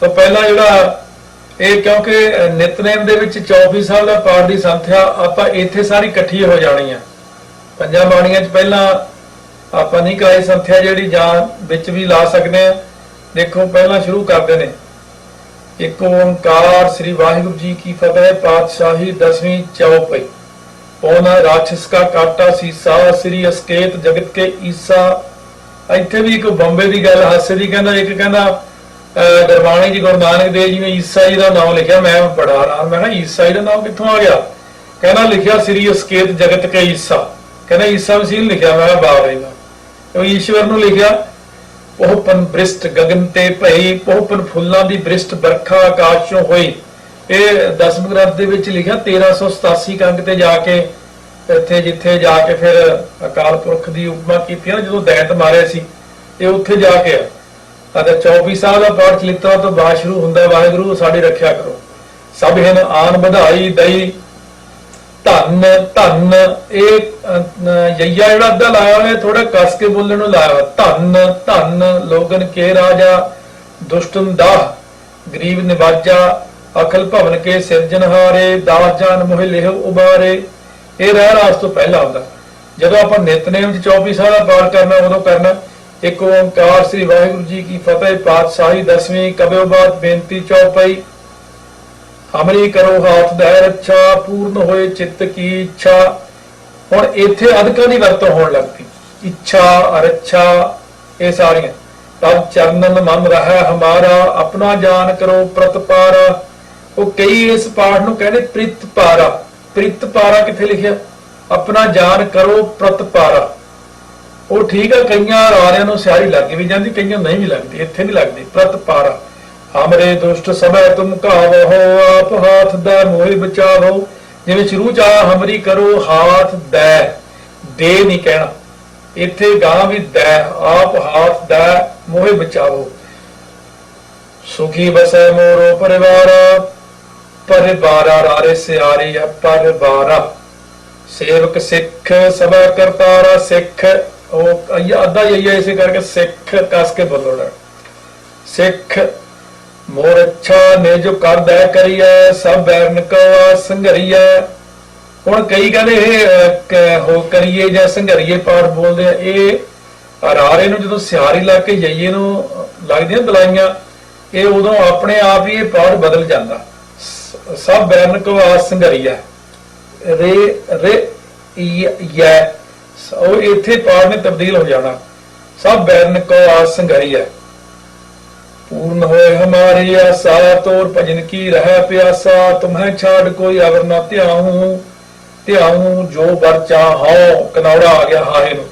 ਸੋ ਪਹਿਲਾਂ ਜਿਹੜਾ ਇਹ ਕਿਉਂਕਿ ਨਿਤਨੇਮ ਦੇ ਵਿੱਚ 24 ਸਾਲ ਦਾ ਪਾਠ ਦੀ ਸੰਥਿਆ ਆਪਾਂ ਇੱਥੇ ਸਾਰੀ ਇਕੱਠੀ ਹੋ ਜਾਣੀ ਆ। ਪੰਜਾਂ ਬਾਣੀਆਂ 'ਚ ਪਹਿਲਾਂ ਆਪਾਂ ਨਹੀਂ ਕਰਾਈ ਸੰਥਿਆ ਜਿਹੜੀ, ਜਾਂ ਵਿੱਚ ਵੀ ਲਾ ਸਕਦੇ ਆ। ਦੇਖੋ, ਪਹਿਲਾਂ ਸ਼ੁਰੂ ਕਰਦੇ ਨੇ। ਇੱਕ ਓੰਕਾਰ ਸ੍ਰੀ ਵਾਹਿਗੁਰੂ ਜੀ ਕੀ ਫਤਿਹ, ਪਾਤਸ਼ਾਹੀ ਦਸਵੀਂ ਚੌਪਈ। ਪੌਣਾ ਰਾਖਸ ਕਾ ਕਾਟਾ ਸੀਸਾ, ਸ੍ਰੀ ਅਸਕੇਤ ਜਗਤ ਕੇ ਈਸਾ। ਇੱਥੇ ਵੀ ਇੱਕ ਬੰਬੇ ਦੀ ਗੱਲ, ਹਾਸੇ ਦੀ ਕਹਿੰਦਾ, ਇੱਕ ਕਹਿੰਦਾ ਗੁਰਬਾਣੀ ਜੀ, ਗੁਰੂ ਨਾਨਕ ਦੇਵ ਜੀ ਨੇ ਈਸਾ ਜੀ ਦਾ ਨਾਮ ਲਿਖਿਆ, ਮੈਂ ਬੜਾ ਹੈਰਾਨ ਮੈਂ ਕਿਹਾ ਈਸਾ ਜੀ ਦਾ ਨਾਮ ਕਿੱਥੋਂ ਆ ਗਿਆ? ਕਹਿੰਦਾ, ਲਿਖਿਆ ਸ੍ਰੀ ਅਸਕੇਤ ਜਗਤ ਕੇ ਈਸਾ। ਕਹਿੰਦਾ, ਈਸਾ ਮਸੀਹ ਲਿਖਿਆ। ਮੈਂ ਕਿਹਾ, ਬਾਪ ਰੇ ਉਹ ਈਸ਼ਵਰ ਨੂੰ ਲਿਖਿਆ, ਪੋਹਪਨ ਬ੍ਰਿਸ਼ਟ ਗਗਨ ਤੇ ਭਈ, ਪੋਹਪਨ ਫੁੱਲਾਂ ਦੀ ਬ੍ਰਿਸ਼ਟ ਬਰਖਾ ਆਕਾਸ਼ ਚੋਂ ਹੋਈ। ਇਹ ਦਸਮ ਗ੍ਰੰਥ ਦੇ ਵਿੱਚ ਲਿਖਿਆ 1387 ਕੰਗ ਤੇ ਜਾ ਕੇ, ਇੱਥੇ ਜਿੱਥੇ ਜਾ ਕੇ ਫਿਰ ਅਕਾਲ ਪੁਰਖ ਦੀ ਉਪਮਾ ਕੀਤੀ ਨਾ ਜਦੋਂ ਦੈਂਤ ਮਾਰਿਆ ਸੀ, ਇਹ ਉੱਥੇ ਜਾ ਕੇ ਆ। ਅਗਰ 24 ਸਾਲ ਦਾ ਪਾਠ ਚਲਿੱਤਰਾ ਤੋਂ ਬਾਅਦ ਸ਼ੁਰੂ ਹੁੰਦਾ ਵਾਹਿਗੁਰੂ ਸਾਡੀ ਰੱਖਿਆ ਕਰੋ। ਸਭ ਹਨ ਆਨ ਵਧਾਈ ਦਈ ਧੰਨ ਧੰਨ। ਇਹ ਅਹ, ਜਿਹੜਾ ਅੱਧਾ ਲਾਇਆ ਹੋਇਆ ਥੋੜਾ ਕਸ ਕੇ ਬੋਲਣ ਨੂੰ ਲਾਇਆ ਧੰਨ ਧੰਨ ਲੋਗਨ ਕੇ ਰਾਜਾ ਦੁਸ਼ਟਨ ਦਾ ਗਰੀਬ ਨਿਵਾਜਾ ਅਖਲ ਭਵਨ ਕੇ ਸਿਰਜਨਹਾਰੇ ਦਾਸ ਜਾਨ ਮੋਹਿ ਲਿਹ ਉਬਾਰੇ। ਇਹ ਰਹਿ ਰਾਸ ਤੋਂ ਪਹਿਲਾਂ ਹੁੰਦਾ। ਜਦੋਂ ਆਪਾਂ ਨਿਤਨੇਮ ਚ 24 ਸਾਲ ਦਾ ਪਾਠ ਕਰਨਾ ਉਦੋਂ ਕਰਨਾ ਇੱਕ ਓੰਕਾਰ ਸ੍ਰੀ ਵਾਹਿਗੁਰੂ ਜੀ ਕੀ ਫਤਿਹ, ਪਾਤਸ਼ਾਹੀ ਦਸਵੀਂ ਕਬਿਓ ਬਾਤ ਬੇਨਤੀ ਚੌਪਈ। ਹਮਰੀ ਕਰੋ ਹਾਥ ਦਾ ਰੱਛਾ, ਪੂਰਨ ਹੋਏ ਚਿੱਤ ਕੀ ਇੱਛਾ। ਹੁਣ ਇੱਥੇ ਅਧਿਕਾਂ ਦੀ ਵਰਤੋਂ ਹੋਣ ਲੱਗਦੀ ਇੱਛਾ, ਅਰਛਾ, ਇਹ ਸਾਰੀਆਂ। ਤਬ ਚਰਨਨ ਮਨ ਰਹਾ ਹਮਾਰਾ, ਆਪਣਾ ਜਾਨ ਕਰੋ ਪ੍ਰਤਪਾਰ ਉਹ ਕਈ ਇਸ ਪਾਠ ਨੂੰ ਕਹਿੰਦੇ ਪ੍ਰਿਤਪਾਰਾ ਪ੍ਰਿਤਪਾਰਾ ਕਿੱਥੇ ਲਿਖਿਆ? ਆਪਣਾ ਜਾਨ ਕਰੋ ਪ੍ਰਤਪਾਰਾ ਉਹ ਠੀਕ ਆ, ਕਈਆਂ ਰਾਰਿਆਂ ਨੂੰ ਸਿਆਰੀ ਲੱਗ ਵੀ ਜਾਂਦੀ, ਕਈਆਂ ਨਹੀਂ ਵੀ ਲੱਗਦੀ, ਇੱਥੇ ਨਹੀਂ ਲੱਗਦੀ ਪ੍ਰਤਪਾਰਾ ਹਮਰੇ ਦੁਸ਼ਟ ਸਭੈ ਤੁਮ ਕਾਵੋ ਆਪ ਹਾਥ ਦਾ ਮੋਹਿ ਬਚਾਵੋ, ਜਿਵੇਂ ਸ਼ੁਰੂ ਚ ਆਇਆ ਹਮਰੀ ਕਰੋ, ਹਾਥ ਦੈ, ਦੇ ਨਹੀਂ ਕਹਿਣਾ। ਇੱਥੇ ਗਾਂ ਵੀ ਦੈ, ਆਪ ਹਾਥ ਦਾ, ਮੋਹਿ ਬਚਾਵੋ। ਸੁਖੀ ਬਸੈ ਮੋਰੋ ਪਰਿਵਾਰ, ਪਰਿਵਾਰਾ ਰਾਰੇ ਸਿਆਰੀ ਹੈ ਪਰਿਵਾਰਾ। ਸੇਵਕ ਸਿੱਖ, ਸਭਾ ਕਰਤਾਰਾ ਸਿੱਖ ਉਹ ਅਈਆ ਅੱਧਾ ਹੀ ਇਸੇ ਕਰਕੇ ਸਿੱਖ ਕਸ ਕੇ ਬੋਲਣਾ। ਸਿੱਖ ਮੋਰ ਅੱਛਾ ਨੇ ਜੋ ਕਰਦਾ ਕਰੀਐ, ਸਭ ਬੈਰਨ ਕੋ ਸੰਘਰੀਐ। ਹੁਣ ਕਈ ਕਹਿੰਦੇ ਇਹ ਹੋ ਕਰੀਏ ਜਾਂ ਸੰਘਰੀਏ ਪਾਠ ਬੋਲਦੇ ਆ, ਇਹ ਰਾਰੇ ਨੂੰ ਜਦੋਂ ਸਿਆਰੀ ਲਾ ਕੇ ਜਈਏ ਨੂੰ ਲੱਗਦੀਆਂ ਦਲਾਈਆਂ, ਇਹ ਉਦੋਂ ਆਪਣੇ ਆਪ ਹੀ ਇਹ ਪਾਠ ਬਦਲ ਜਾਂਦਾ। ਸ- ਸਭ ਬੈਰਨ ਕੋ ਸੰਘਰੀਐ। ਰੇ ਰੇ ਯੈ ਉਹ ਇੱਥੇ ਪਾਰ ਨੇ ਤਬਦੀਲ ਹੋ ਜਾਣਾ। ਸਭ ਬੈਰਨ ਕੋ ਆਸ ਸੰਗਾਈ ਹੈ। ਪੂਰਨ ਹੋਏ ਹਮਾਰੀ ਆਸਾ, ਤੋਰ ਭਜਨ ਕੀ ਰਹਿ ਪਿਆਸਾ, ਤੁਮਹੈ ਛਾੜ ਕੋਈ ਅਵਰ ਨਾ ਧਿਆਉ। ਧਿਆਉ ਜੋ ਵਰ ਚਾਹੋ, ਕਨੌੜਾ ਆ ਗਿਆ ਹਾਏ ਨੂੰ।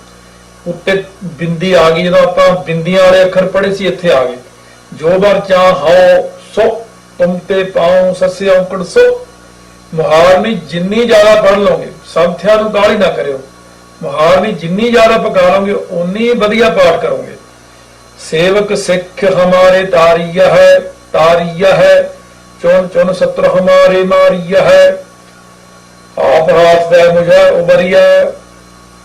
ਉੱਤੇ ਬਿੰਦੀ ਆ ਗਈ, ਜਦੋਂ ਆਪਾਂ ਬਿੰਦੀਆਂ ਵਾਲੇ ਅੱਖਰ ਪੜੇ ਸੀ, ਇੱਥੇ ਆ ਗਏ। ਜੋ ਵਰ ਚਾਹੋ, ਸੋ ਤੁਮ ਤੇ ਪਾਉ, ਸੱਸੇ ਔਕੜ ਸੋ। ਮੁਹਾਰ ਜਿੰਨੀ ਜ਼ਿਆਦਾ ਪੜ੍ਹ ਲਓਗੇ ਸੰਥਿਆ ਨੂੰ ਗਾਲੀ ਨਾ ਕਰਿਓ। ਮਹਾਰਨੀ ਜਿੰਨੀ ਜ਼ਿਆਦਾ ਪਕਾ ਉਨੀ ਵਧੀਆ ਪਾਠ ਕਰੋਗੇ। ਸੇਵਕ ਸਿੱਖ ਹਮਾਰੇ ਤਾਰੀਆ ਹੈ ਤਾਰੀਆ ਹੈ, ਚੁਣ ਚੁਣ ਸਤਰ ਹਮਾਰੇ ਮਾਰੀਆ ਹੈ। ਆਪ ਹਾਥ ਦੇ ਮੁਝੇ ਉਬਰੀਆ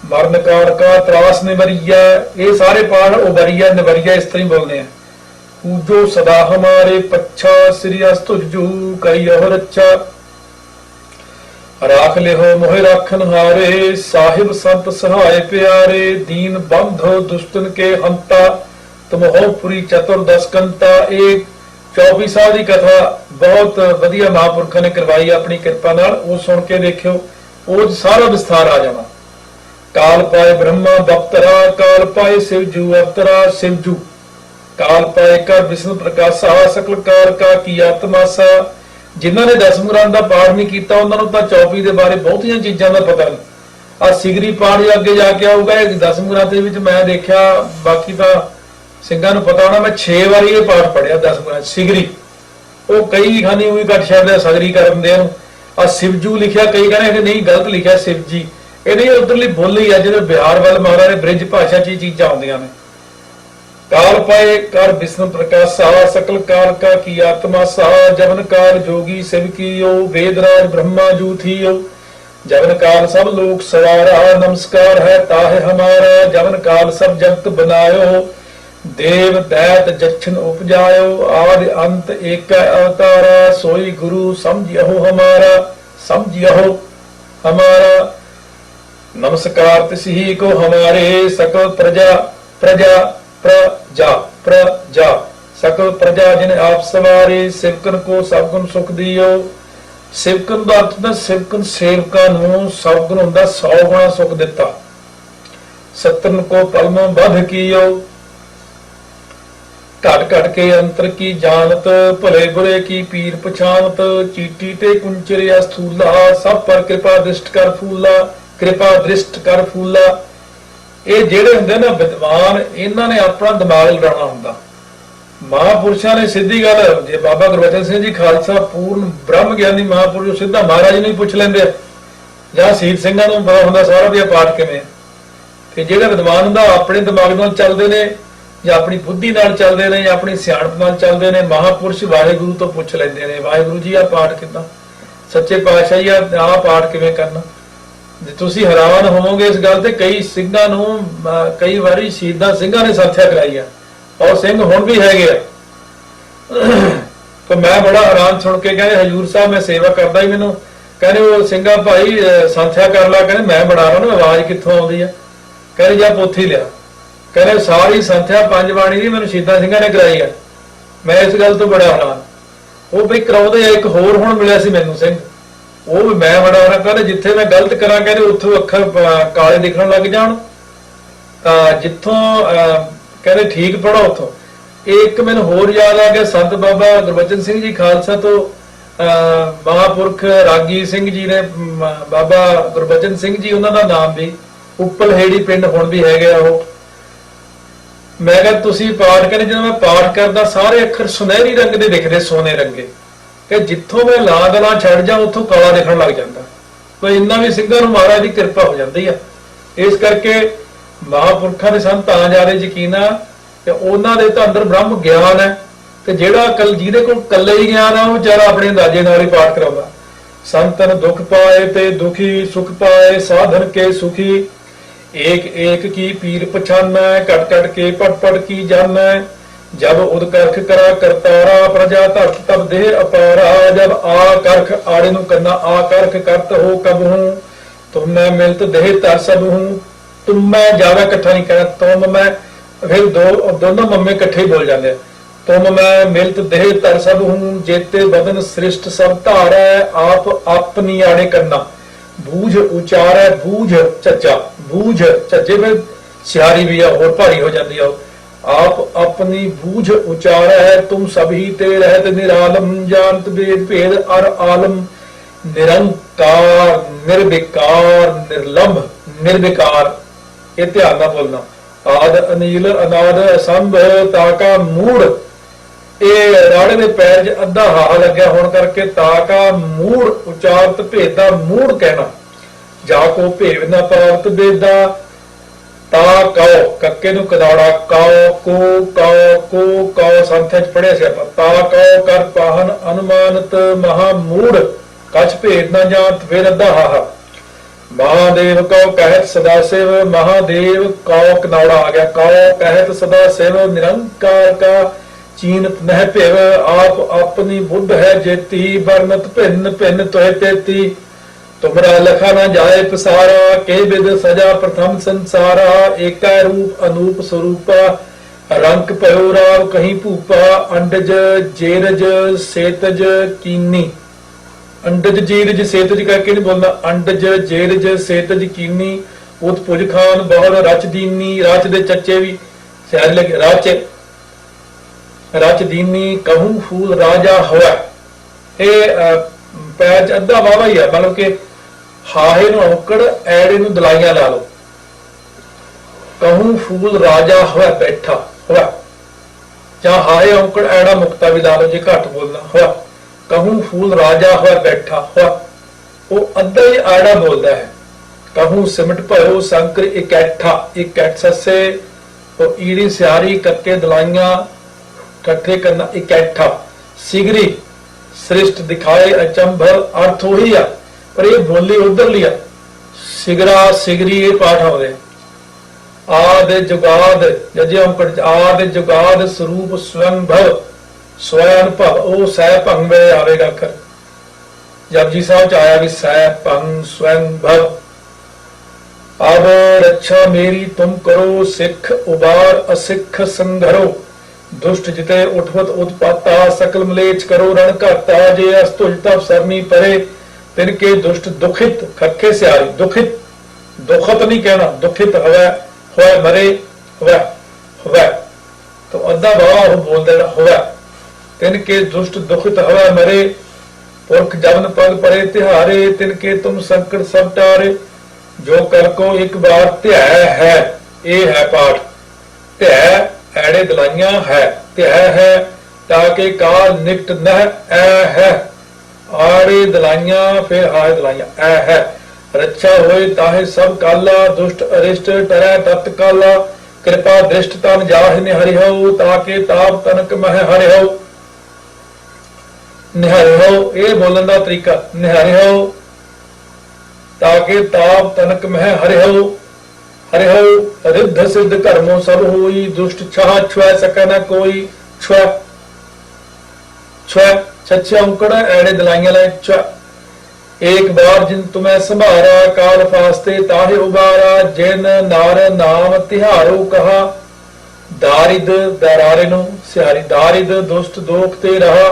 ਮਰਨ ਕਾਲ ਕਾ ਤਰਾਸ ਨਿਵਰੀਆ ਇਹ ਸਾਰੇ ਪਾਠ ਉਬਰੀਆ ਨਿਵਰੀਆ ਇਸ ਤਰ੍ਹਾਂ ਬੋਲਦੇ ਆ। ਪੂਜੋ ਸਦਾ ਹਮਾਰੇ ਪੱਛਾ, ਸ੍ਰੀ ਅਸਤੁਜ ਜੂ ਕਈ ਅਹਰ ਅੱਛਾ ਰਾਖ ਲਿਓ ਮੋਹਿ ਰਾਖਨ ਹਾਰੇ, ਸਾਹਿਬ ਸੰਤ ਸਹਾਇ ਪਿਆਰੇ, ਦੀਨ ਬੰਧੋ ਦੁਸ਼ਟਨ ਕੇ ਹੰਤਾ, ਤੁਮਹੋ ਪੁਰੀ ਚਤੁਰਦਸ ਕੰਤਾ, ਇਹ 24 ਸਾਲ ਦੀ ਕਥਾ ਬਹੁਤ ਵਧੀਆ ਮਹਾਂਪੁਰਖਾਂ ਨੇ ਕਰਵਾਈ ਆਪਣੀ ਕਿਰਪਾ ਨਾਲ, ਉਹ ਸੁਣ ਕੇ ਦੇਖਿਓ, ਉਹ ਸਾਰਾ ਵਿਸਥਾਰ ਆ ਜਾਣਾ। ਕਾਲ ਪਾਏ ਬ੍ਰਹਮਾ ਬਪਤਰਾ ਕਾਲ ਪਾਏ ਸਿਵਜੂ ਅਵਤਰਾ, ਸਿਵਜੂ। ਕਾਲ ਪਾਏ ਕਰ ਵਿਸ਼ਨੂੰ ਪ੍ਰਕਾਸ਼ਾ, ਸਕਲ ਕਾਲ ਕਾ ਕੀ ਆਤਮਾਸਾ ਜਿਨ੍ਹਾਂ ਨੇ ਦਸਮ ਗ੍ਰੰਥ ਦਾ ਪਾਠ ਨਹੀਂ ਕੀਤਾ, ਉਹਨਾਂ ਨੂੰ ਤਾਂ 24 ਦੇ ਬਾਰੇ ਬਹੁਤੀਆਂ ਚੀਜ਼ਾਂ ਦਾ ਪਤਾ ਨਹੀਂ। ਆ ਸਿਗਰੀ ਪਾਠ ਹੀ ਅੱਗੇ ਜਾ ਕੇ ਆਊਗਾ, ਇਹ ਦਸਮ ਗ੍ਰੰਥ ਦੇ ਵਿੱਚ ਮੈਂ ਦੇਖਿਆ, ਬਾਕੀ ਤਾਂ ਸਿੰਘਾਂ ਨੂੰ ਪਤਾ ਹੋਣਾ, ਮੈਂ 6 ਵਾਰੀ ਇਹ ਪਾਠ ਪੜਿਆ ਦਸਮ ਗ੍ਰੰਥ, ਸਿਗਰੀ। ਉਹ ਕਈ ਖਾਨੀ ਉਹੀ ਘੱਟ ਸ਼ਬਦ ਸਗਰੀ ਕਰਨ ਦੇ ਨੂੰ। ਆ ਸਿਵਜੂ ਲਿਖਿਆ, ਕਈ ਕਹਿੰਦੇ ਇਹ ਨਹੀਂ, ਗਲਤ ਲਿਖਿਆ ਸਿਵਜੀ। ਇਹ ਨਹੀਂ, ਉਧਰਲੀ ਬੋਲੀ ਆ ਜਿਹੜੇ ਬਿਹਾਰ ਵੱਲ ਮਹਾਰਾਜ ਨੇ ਬ੍ਰਿਜ ਭਾਸ਼ਾ ਚ ਹੀ ਚੀਜ਼ਾਂ ਆਉਂਦੀਆਂ ਨੇ। काल पाए कर विष्णु प्रकाशा सकल काल का की आत्मा सा जवन काल जोगी शिव कीयो वेदराज ब्रह्मा जू थियो जवन काल सब लोक सवारा नमस्कार है ताहे हमारा जवन काल सब जगत बनायो देव दैत जक्षण उपजायो आदि अंत एक अवतारा सोई गुरु समझियो हमारा समझियो हमारा नमस्कार तिसही को हमारे सकल प्रजा प्रजा ਪ੍ਰਜਾ ਪ੍ਰਜਾ। ਸਕਲ ਪ੍ਰਜਾ ਜਿਨ ਆਪ ਸਵਾਰੇ, ਸਿਵਕਨ ਕੋ ਸਭ ਗੁਣ ਸੁਖ ਦਿਓ। ਸਿਵਕਨ ਦਾ ਅਰਥ ਦਾ ਸਿਵਕਨ ਸੇਵਕਾਂ ਨੂੰ ਸਭ ਗੁਣ ਹੁੰਦਾ 100 ਗੁਣਾ ਸੁਖ ਦਿੱਤਾ। ਸਤਨ ਕੋ ਪਰਮੋ ਬਧ ਕੀਓ। ਘਟ ਘਟ ਕੇ ਅੰਤਰ ਕੀ ਜਾਣਤ, ਭਲੇ ਬੁਰੇ ਕੀ ਪੀਰ ਪਛਾਣਤ। ਚੀਟੀ ਤੇ ਕੁੰਚਰੇ ਅਸਥੂਲਾ ਸਭ ਪਰ ਕਿਰਪਾ ਦ੍ਰਿਸ਼ਟ ਕਰ ਫੂਲਾ, ਕਿਰਪਾ ਦ੍ਰਿਸ਼ਟ ਕਰ ਫੂਲਾ। ਇਹ ਜਿਹੜੇ ਹੁੰਦੇ ਨਾ ਵਿਦਵਾਨ, ਇਹਨਾਂ ਨੇ ਆਪਣਾ ਦਿਮਾਗ ਲੜਾਉਣਾ ਹੁੰਦਾ। ਮਹਾਪੁਰਸ਼ਾਂ ਨੇ ਸਿੱਧੀ ਗੱਲ, ਜੇ ਬਾਬਾ ਗੁਰਬਚਨ ਸਿੰਘ ਜੀ ਖਾਲਸਾ ਪੂਰਨ ਬ੍ਰਹਮ ਗਿਆਨੀ ਮਹਾਪੁਰਸ਼ ਸਿੱਧਾ ਮਹਾਰਾਜ ਨੂੰ ਹੀ ਪੁੱਛ ਲੈਂਦੇ ਜਾਂ ਸੀਤ ਸਿੰਘਾਂ ਨੂੰ ਪਤਾ ਹੁੰਦਾ, ਸਾਰਾ ਵੀ ਪਾਠ ਕਿਵੇਂ ਤੇ ਜਿਹੜਾ ਵਿਦਵਾਨ ਹੁੰਦਾ ਆਪਣੇ ਦਿਮਾਗ ਨਾਲ ਚੱਲਦੇ ਨੇ, ਜਾਂ ਆਪਣੀ ਬੁੱਧੀ ਨਾਲ ਚੱਲਦੇ ਨੇ, ਜਾਂ ਆਪਣੀ ਸਿਆਣਪ ਨਾਲ ਚੱਲਦੇ ਨੇ। ਮਹਾਪੁਰਸ਼ ਵਾਹਿਗੁਰੂ ਤੋਂ ਪੁੱਛ ਲੈਂਦੇ ਨੇ, ਵਾਹਿਗੁਰੂ ਜੀ ਆ ਪਾਠ ਕਿੱਦਾਂ? ਸੱਚੇ ਪਾਤਸ਼ਾਹ ਜੀ ਆ ਆਹ ਪਾਠ ਕਿਵੇਂ ਕਰਨਾ? ਤੁਸੀਂ ਹੈਰਾਨ ਹੋਵੋਗੇ ਇਸ ਗੱਲ ਤੇ ਕਈ ਸਿੰਘਾਂ ਨੂੰ ਕਈ ਵਾਰੀ ਸ਼ਹੀਦਾਂ ਸਿੰਘਾਂ ਨੇ ਸਾਥਿਆ ਕਰਾਈ ਆ ਔਰ ਸਿੰਘ ਹੁਣ ਵੀ ਹੈਗੇ ਆ। ਤੇ ਮੈਂ ਬੜਾ ਹੈਰਾਨ ਸੁਣ ਕੇ ਕਹਿੰਦੇ ਹਜੂਰ ਸਾਹਿਬ ਮੈਂ ਸੇਵਾ ਕਰਦਾ ਹੀ ਮੈਨੂੰ। ਕਹਿੰਦੇ ਉਹ ਸਿੰਘਾ ਭਾਈ ਅਹ, ਸੰਥਿਆ ਕਰ ਲਾ ਕਹਿੰਦੇ ਮੈਂ ਬਣਾ ਰਹਾ ਨਾ ਆਵਾਜ਼ ਕਿੱਥੋਂ ਆਉਂਦੀ ਆ? ਕਹਿੰਦੇ ਜਾ ਪੋਥੀ ਲਿਆ। ਕਹਿੰਦੇ ਸਾਰੀ ਸੰਥਿਆ ਪੰਜ ਬਾਣੀ ਦੀ ਮੈਨੂੰ ਸ਼ਹੀਦਾਂ ਸਿੰਘਾਂ ਨੇ ਕਰਾਈ ਆ। ਮੈਂ ਇਸ ਗੱਲ ਤੋਂ ਬੜਾ ਹੈਰਾਨ। ਉਹ ਵੀ ਕਰਾਉਂਦੇ ਆ ਇੱਕ ਹੋਰ ਹੁਣ ਮਿਲਿਆ ਸੀ ਮੈਨੂੰ ਸਿੰਘ। ਉਹ ਵੀ ਮੈਂ ਬੜਾ ਹੈਰਾਨ ਕਹਿੰਦੇ ਜਿੱਥੇ ਮੈਂ ਗਲਤ ਕਰਾਂ ਕਹਿੰਦੇ ਉੱਥੋਂ ਅੱਖਰ ਕਾਲੇ ਦਿਖਣ ਲੱਗ ਜਾਣ। ਤਾਂ ਜਿੱਥੋਂ ਕਹਿੰਦੇ ਠੀਕ ਪੜੋ ਉੱਥੋਂ। ਇੱਕ ਮੈਨੂੰ ਹੋਰ ਯਾਦ ਆ ਗਿਆ ਸੰਤ ਬਾਬਾ ਗੁਰਬਚਨ ਸਿੰਘ ਜੀ ਖਾਲਸਾ ਤੋਂ ਮਹਾਪੁਰਖ ਰਾਗੀ ਸਿੰਘ ਜੀ ਨੇ ਬਾਬਾ ਗੁਰਬਚਨ ਸਿੰਘ ਜੀ ਉਹਨਾਂ ਦਾ ਨਾਮ ਵੀ ਉੱਪਲ ਹੇੜੀ ਪਿੰਡ ਹੁਣ ਵੀ ਹੈਗੇ ਆ ਉਹ। ਮੈਂ ਕਿਹਾ ਤੁਸੀਂ ਪਾਠ ਕਰੇ ਜਦੋਂ ਮੈਂ ਪਾਠ ਕਰਦਾ ਸਾਰੇ ਅੱਖਰ ਸੁਨਹਿਰੀ ਰੰਗ ਦੇ ਦਿਖਦੇ, ਸੋਨੇ ਰੰਗੇ। ਕਿ ਜਿੱਥੋਂ ਮੈਂ ਲਾ ਗਲਾ ਛੱਡ ਜਾ, ਉੱਥੋਂ ਕਾਲਾ ਦਿਖਣ ਲੱਗ ਜਾਂਦਾ। ਕੋਈ ਇੰਨਾ ਵੀ ਸਿੰਘਾਂ ਨੂੰ ਮਹਾਰਾਜ ਦੀ ਕਿਰਪਾ ਹੋ ਜਾਂਦੀ ਆ। ਇਸ ਕਰਕੇ ਮਹਾਪੁਰਖਾਂ ਦੇ ਸੰਤ ਤਾਂ ਜ਼ਿਆਦਾ ਯਕੀਨ ਆ ਤੇ ਉਹਨਾਂ ਦੇ ਤਾਂ ਅੰਦਰ ਬ੍ਰਹਮ ਗਿਆਨ ਹੈ ਤੇ ਜਿਹੜਾ ਕਲ ਜਿਹਦੇ ਕੋਲ ਕੱਲੇ ਹੀ ਗਿਆਨ ਆ, ਉਹ ਵਿਚਾਰਾ ਆਪਣੇ ਅੰਦਾਜ਼ੇ ਨਾਲ ਹੀ ਪਾਠ ਕਰਾਉਂਦਾ। ਸੰਤਨ ਦੁਖ ਪਾਏ ਤੇ ਦੁਖੀ, ਸੁਖ ਪਾਏ, ਸਾਧਨ ਕੇ ਸੁਖੀ। ਏਕ ਏਕ ਕੀ ਪੀਰ ਪਛਾਨੈ ਕਟ ਕਟ ਕੇ ਪਟ ਪਟ ਕੀ ਜਾਣੈ। ਜਬ ਉਦ ਕਰਾ ਕਰਤਾਰਾ, ਪ੍ਰਜਾ ਧਰਤ ਤਬ ਦੇਹ ਅਪਾਰਾ, ਜਬ ਆ ਕਰਖ ਆੜੇ ਨੂੰ ਕੰਨਾ, ਆ ਕਰਖ ਕਰਤ ਹੋ ਕਬਹੂ ਤੁਮ ਮੈਂ ਮਿਲਤ ਦੇਹ ਤਰ ਸਭ ਹੂੰ। ਤੁਮ ਮੈਂ ਜਾਵਾ ਇਕੱਠਾ ਨਹੀਂ ਕਰਨਾ ਤੁਮ ਮੈਂ, ਫਿਰ ਦੋ, ਦੋਨੋਂ ਮੰਮੇ ਇਕੱਠੇ ਬੋਲ ਜਾਂਦੇ ਆ। ਤੁਮ ਮੈਂ ਮਿਲਤ ਦੇਹ ਤਰ ਸਭ ਹੂੰ। ਜੇਤੇ ਬਦਨ ਸ੍ਰਿਸ਼ਟ ਸਭ ਧਾਰੈ, ਆਪ ਆਪਨੀ ਆੜੇ ਕਰਨਾ ਬੂਝ ਉਚਾਰੈ, ਬੂਝ ਚੱਚਾ। ਬੂਝ ਚੱਜੇ ਵਿੱਚ ਸਿਆਰੀ ਵੀ ਆ, ਹੋਰ ਭਾਰੀ ਹੋ ਜਾਂਦੀ ਆ ਉਹ। ਆਪ ਆਪਣੀ ਬੂਝ ਉਚਾਰੈ, ਤੁਮ ਸਭੀ ਤੇ ਰਹਿਤ ਨਿਰਾਲਮ, ਜਾਣਤ ਵੇਦ ਭੇਦ ਅਰ ਆਲਮ। ਨਿਰੰਕਾਰ, ਨਿਰਵਿਕਾਰ, ਨਿਰਲੰਭ, ਨਿਰਵਿਕਾਰ। ਇਹ ਧਿਆਨ ਨਾਲ ਬੋਲਣਾ। ਆਦ ਅਨੀਲ ਅਨਾਦ ਅਸੰਭ ਤਾਕਾ ਮੂੜ। ਇਹ ਰਾੜੇ ਦੇ ਪੈਰ 'ਚ ਅੱਧਾ ਹਾਹਾ ਲੱਗਿਆ ਹੋਣ ਕਰਕੇ ਤਾਕਾ ਮੂੜ, ਉਚਾਰਤ ਭੇਦਾ ਮੂੜ ਕਹਿਣਾ। ਜਾ ਕੋ ਭੇਵ ਨਾ ਪ੍ਰਾਪਤ ਬੇਦਾ ਕਉ ਕੱਕੇ ਨੂੰ ਕਦਾੜਾ ਕਉ ਕੋ ਕਉ ਕੋ ਕਉ ਸੰਥਿਆ ਚ ਪੜਿਆ ਸੀ ਆਪਾਂ। ਤਾ ਕਉ ਕਰ ਪਾਹਨ ਅਨੁਮਾਨਤ ਮਹਾ ਮੂੜ, ਕਛ ਭੇਦ ਨਾ ਜਾਤ ਫਿਰ ਅੱਧਾ ਮਹਾਦੇਵ ਕਉ ਕਹਿਤ ਸਦਾ ਸਿਵ, ਮਹਾਦੇਵ ਕਉ ਕਨਾੜਾ ਆ ਗਿਆ। ਕਉ ਕਹਿਤ ਸਦਾ ਸਿਵ, ਨਿਰੰਕਾਰ ਕਾ ਚੀਨਤ ਨਹਿ ਭਿਵ, ਆਪ ਆਪਣੀ ਬੁੱਧ ਹੈ ਜੇਤੀ, ਵਰਨਤ ਭਿੰਨ ਭਿੰਨ ਤੋਹਿ ਤੇਤੀ। ਤੁਮਰਾ ਲਖਾ ਨਾ ਜਾਏ ਪਸਾਰਾ ਕੇ ਬਿਦ ਸਜਾ ਪ੍ਰਥਮ ਸੰਸਾਰਾ ਏਕੈ ਰੂਪ ਅਨੂਪ ਸਰੂਪਾ ਰੰਗ ਭਇਓ ਰਾਵ ਕਹੀਂ ਭੂਪਾ ਅੰਡਜ ਜੇਰਜ ਸੇਤਜ ਕੀਨੀ। ਅੰਡਜ ਜੀਰਜ ਸੇਤਜ ਕਰਕੇ ਨਹੀਂ ਬੋਲਣਾ ਅੰਡਜ ਜੇਰਜ ਸੇਤਜ ਕੀਨੀ ਉਤ ਪੁਜ ਖਾਨ ਬਹੁਤ ਰਚ ਦੀਨੀ ਰਚ ਦੇ ਚੱਚੇ ਵੀ ਸਿਆਰ ਲਗੇ ਰਚ ਰਚ ਦੀਨੀ ਕਹੂੰ ਫੂਲ ਰਾਜਾ ਹੋਇਆ ਇਹ ਅਹ, ਅੱਧਾ ਵਾਵਾ ਹੀ ਹੈ ਮਤਲਬ ਕਿ ਹਾਹੇ ਨੂੰ ਔਕੜ, ਐੜੇ ਨੂੰ ਦਲਾਈਆਂ ਲਾ ਲਓ। ਕਹੂੰ ਫੂਲ ਰਾਜਾ ਹੋਇਆ ਬੈਠਾ, ਹੋਇਆ। ਜਾਂ ਹਾਏ ਔਕੜ, ਐੜਾ ਮੁਕਤਾ ਵੀ ਲਾ ਲਓ, ਜੇ ਘੱਟ ਬੋਲਣਾ, ਹੋਇਆ। ਕਹੂੰ ਫੂਲ ਰਾਜਾ ਹੋਇਆ ਬੈਠਾ, ਹੋਇਆ। ਉਹ ਅੱਧਾ ਹੀ ਆੜਾ ਬੋਲਦਾ ਹੈ। ਕਹੂੰ ਸਿਮਟ ਭਇਓ ਸੰਕਰ ਇਕੱਠਾ ਇਕੱਠ ਸੱਸੇ। ਉਹ ਈੜੀ ਸਿਆਰੀ, ਕੱਕੇ ਦਲਾਈਆਂ, ਇਕੱਠੇ ਕਰਨਾ ਇਕੱਠਾ ਸਿਗਰੀ, ਸ੍ਰਿਸ਼ਟ ਦਿਖਾਏ ਅਚੰਭਰ, ਅਰਥ ਉਹੀ ਆ। ਪਰ ਇਹ ਬੋਲੀ ਉਧਰ ਲਿਆ ਸਿਗਰਾ, ਸਿਗਰੀ ਇਹ ਪਾਠ ਆਉਂਦੇ ਆਦ, ਜੁਗਾਦ, ਜਜੇ ਅੰਕੜ ਆਦ, ਜੁਗਾਦ ਸਰੂਪ ਸਵੰ ਭਵ ਸਵੈ ਅਨੁਭਵ ਉਹ ਸਹਿ ਭੰਗ ਆਵੇਗਾ ਕਰ ਜਪਜੀ ਸਾਹਿਬ ਚ ਆਇਆ ਵੀ ਸਹਿ ਭੰਗ ਸਵੰ ਭਵ। ਅਬ ਰੱਛਾ ਮੇਰੀ ਤੁਮ ਕਰੋ, ਸਿੱਖ ਉਬਾਰ ਅਸਿੱਖ ਸੰਘਰੋ। ਦੁਸ਼ਟ ਜਿਤੇ ਉਠਵਤ ਉਤਪਾਤਾ, ਸਕਲ ਮਲੇਚ ਕਰੋ, ਰਣ ਘਰਤਾ ਜੇ ਅਸ ਤੁਜ ਤਪ ਸਰਨੀ ਪਰੇ। ਤਿਨ ਕੇ ਦੁਸ਼ਟ ਦੁਖਿਤ ਖੱਖੇ ਸਿਆਰੀ, ਦੁਖਿਤ, ਦੁਖਤ ਨਹੀਂ ਕਹਿਣਾ, ਦੁਖਿਤ ਹੋਇਆ ਹੋਇਆ ਮਰੇ ਹੋਇਆ ਹੋਇਆ ਤਾਂ ਅੱਧਾ ਬਾਵਾ ਉਹ ਬੋਲਦਾ ਜਿਹੜਾ ਹੋਇਆ ਤਿਨ ਕੇ ਦੁਸ਼ਟ ਦੁਖਿਤ ਹੋਇਆ ਮਰੇ, ਪੁਰਖ ਜਵਨ ਪਗ ਪਰੇ ਤਿਹਾਰੇ ਤਿਨ ਕੇ ਤੁਮ ਜੋ ਕਰ ਕੋ ਇੱਕ ਵਾਰ ਧਿਆ ਹੈ, ਇਹ ਹੈ ਪਾਠ। ਧਿਆ ਐੜੇ ਦਲਾਈਆਂ ਹੈ, ਧਿਆ ਹੈ, ਤਾਂ ਕਿ ਕਾਲ ਨਿਕਟ ਨਹਿ, ਐ ਹੈ। ਆੜੇ ਦਲਾਈਆਂ, ਫਿਰ ਆਏ ਦਲਾਈਆਂ। ਐ ਹੈ, ਰੱਛਾ ਹੋਏ ਤਾਹੇ ਸਭ ਕਾਲਾ, ਦੁਸ਼ਟ ਅਰਿਸ਼ਟ ਟਰੈ ਤਤ ਕਾਲਾ। ਕਿਰਪਾ ਦ੍ਰਿਸ਼ਟ ਤਨ ਜਾਹਿ ਨਿਹਰਿਓ ਤਾਕੇ ਤਾਪ ਤਨਕ ਮਹਿ ਹਰਿਓ ਨਿਹਰਿਓ ਇਹ ਬੋਲਣ ਦਾ ਤਰੀਕਾ ਨਿਹਰਿਓ ਤਾਕੇ ਤਾਪ ਤਨਕ ਮਹਿ ਹਰਿਓ ਹਰਿਓ ਰਿੱਧ ਸਿੱਧ ਕਰਮੋ ਸਭ ਹੋਈ, ਦੁਸ਼ਟ ਛਾਹ ਛੁਐ ਸਕੈ ਨ ਕੋਈ, ਛੁਐ ਛੁਐ। ਛੱਛੇ ਔਂਕੜ ਐੜੇ ਦਲਾਈਆਂ ਲੈ ਛੁਐ एक बार जिन तुम्हें संभारा काल फास्ते ताहे उबारा जिन नार नाम तिहारो कहा दारिद दरारे नु सिहारी दारिद दुष्ट दोख ते रहा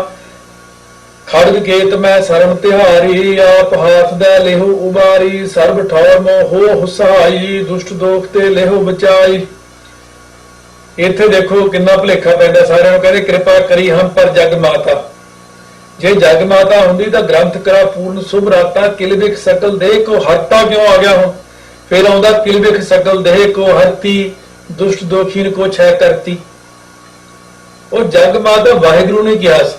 ਖੜਗ ਕੇਤ ਮੈਂ ਸਰਮ ਤਿਹਾਰੀ ਆਪ ਹਾਥ ਦੇ ਲੇਹੁ ਉਬਾਰੀ ਸਰਬ ਠੌਰ ਮੋ ਹੋ ਹੁਸਾਈ ਦੁਸ਼ਟ ਦੋਖ ਤੇ ਲੇਹੁ ਬਚਾਈ ਇੱਥੇ ਦੇਖੋ ਕਿੰਨਾ ਭਲੇਖਾ ਪੈਂਦਾ ਸਾਰਿਆਂ ਨੂੰ ਕਹਿੰਦੇ ਕਿਰਪਾ ਕਰੀ ਹਮ ਪਰ ਜਗ ਮਾਤਾ ਜੇ ਜਗ ਮਾਤਾ ਹੁੰਦੀ ਤਾਂ ਗ੍ਰੰਥ ਕਰਾ ਪੂਰਨ ਸੁਭ ਰਾਤਾ, ਕਿਲ ਸਕਲ ਦੇਹ ਕੋ ਹਰਤਾ ਕਿਉਂ ਆ ਗਿਆ ਹੁਣ? ਫਿਰ ਆਉਂਦਾ ਕਿਲ ਸਕਲ ਦੇਹ ਕੋ ਹਰਤੀ ਦੁਸ਼ਟ ਦੋਖੀਨ ਕੋ ਛੈ ਕਰਤੀ। ਉਹ ਜਗ ਮਾਤਾ ਵਾਹਿਗੁਰੂ ਨੇ ਕਿਹਾ ਸੀ।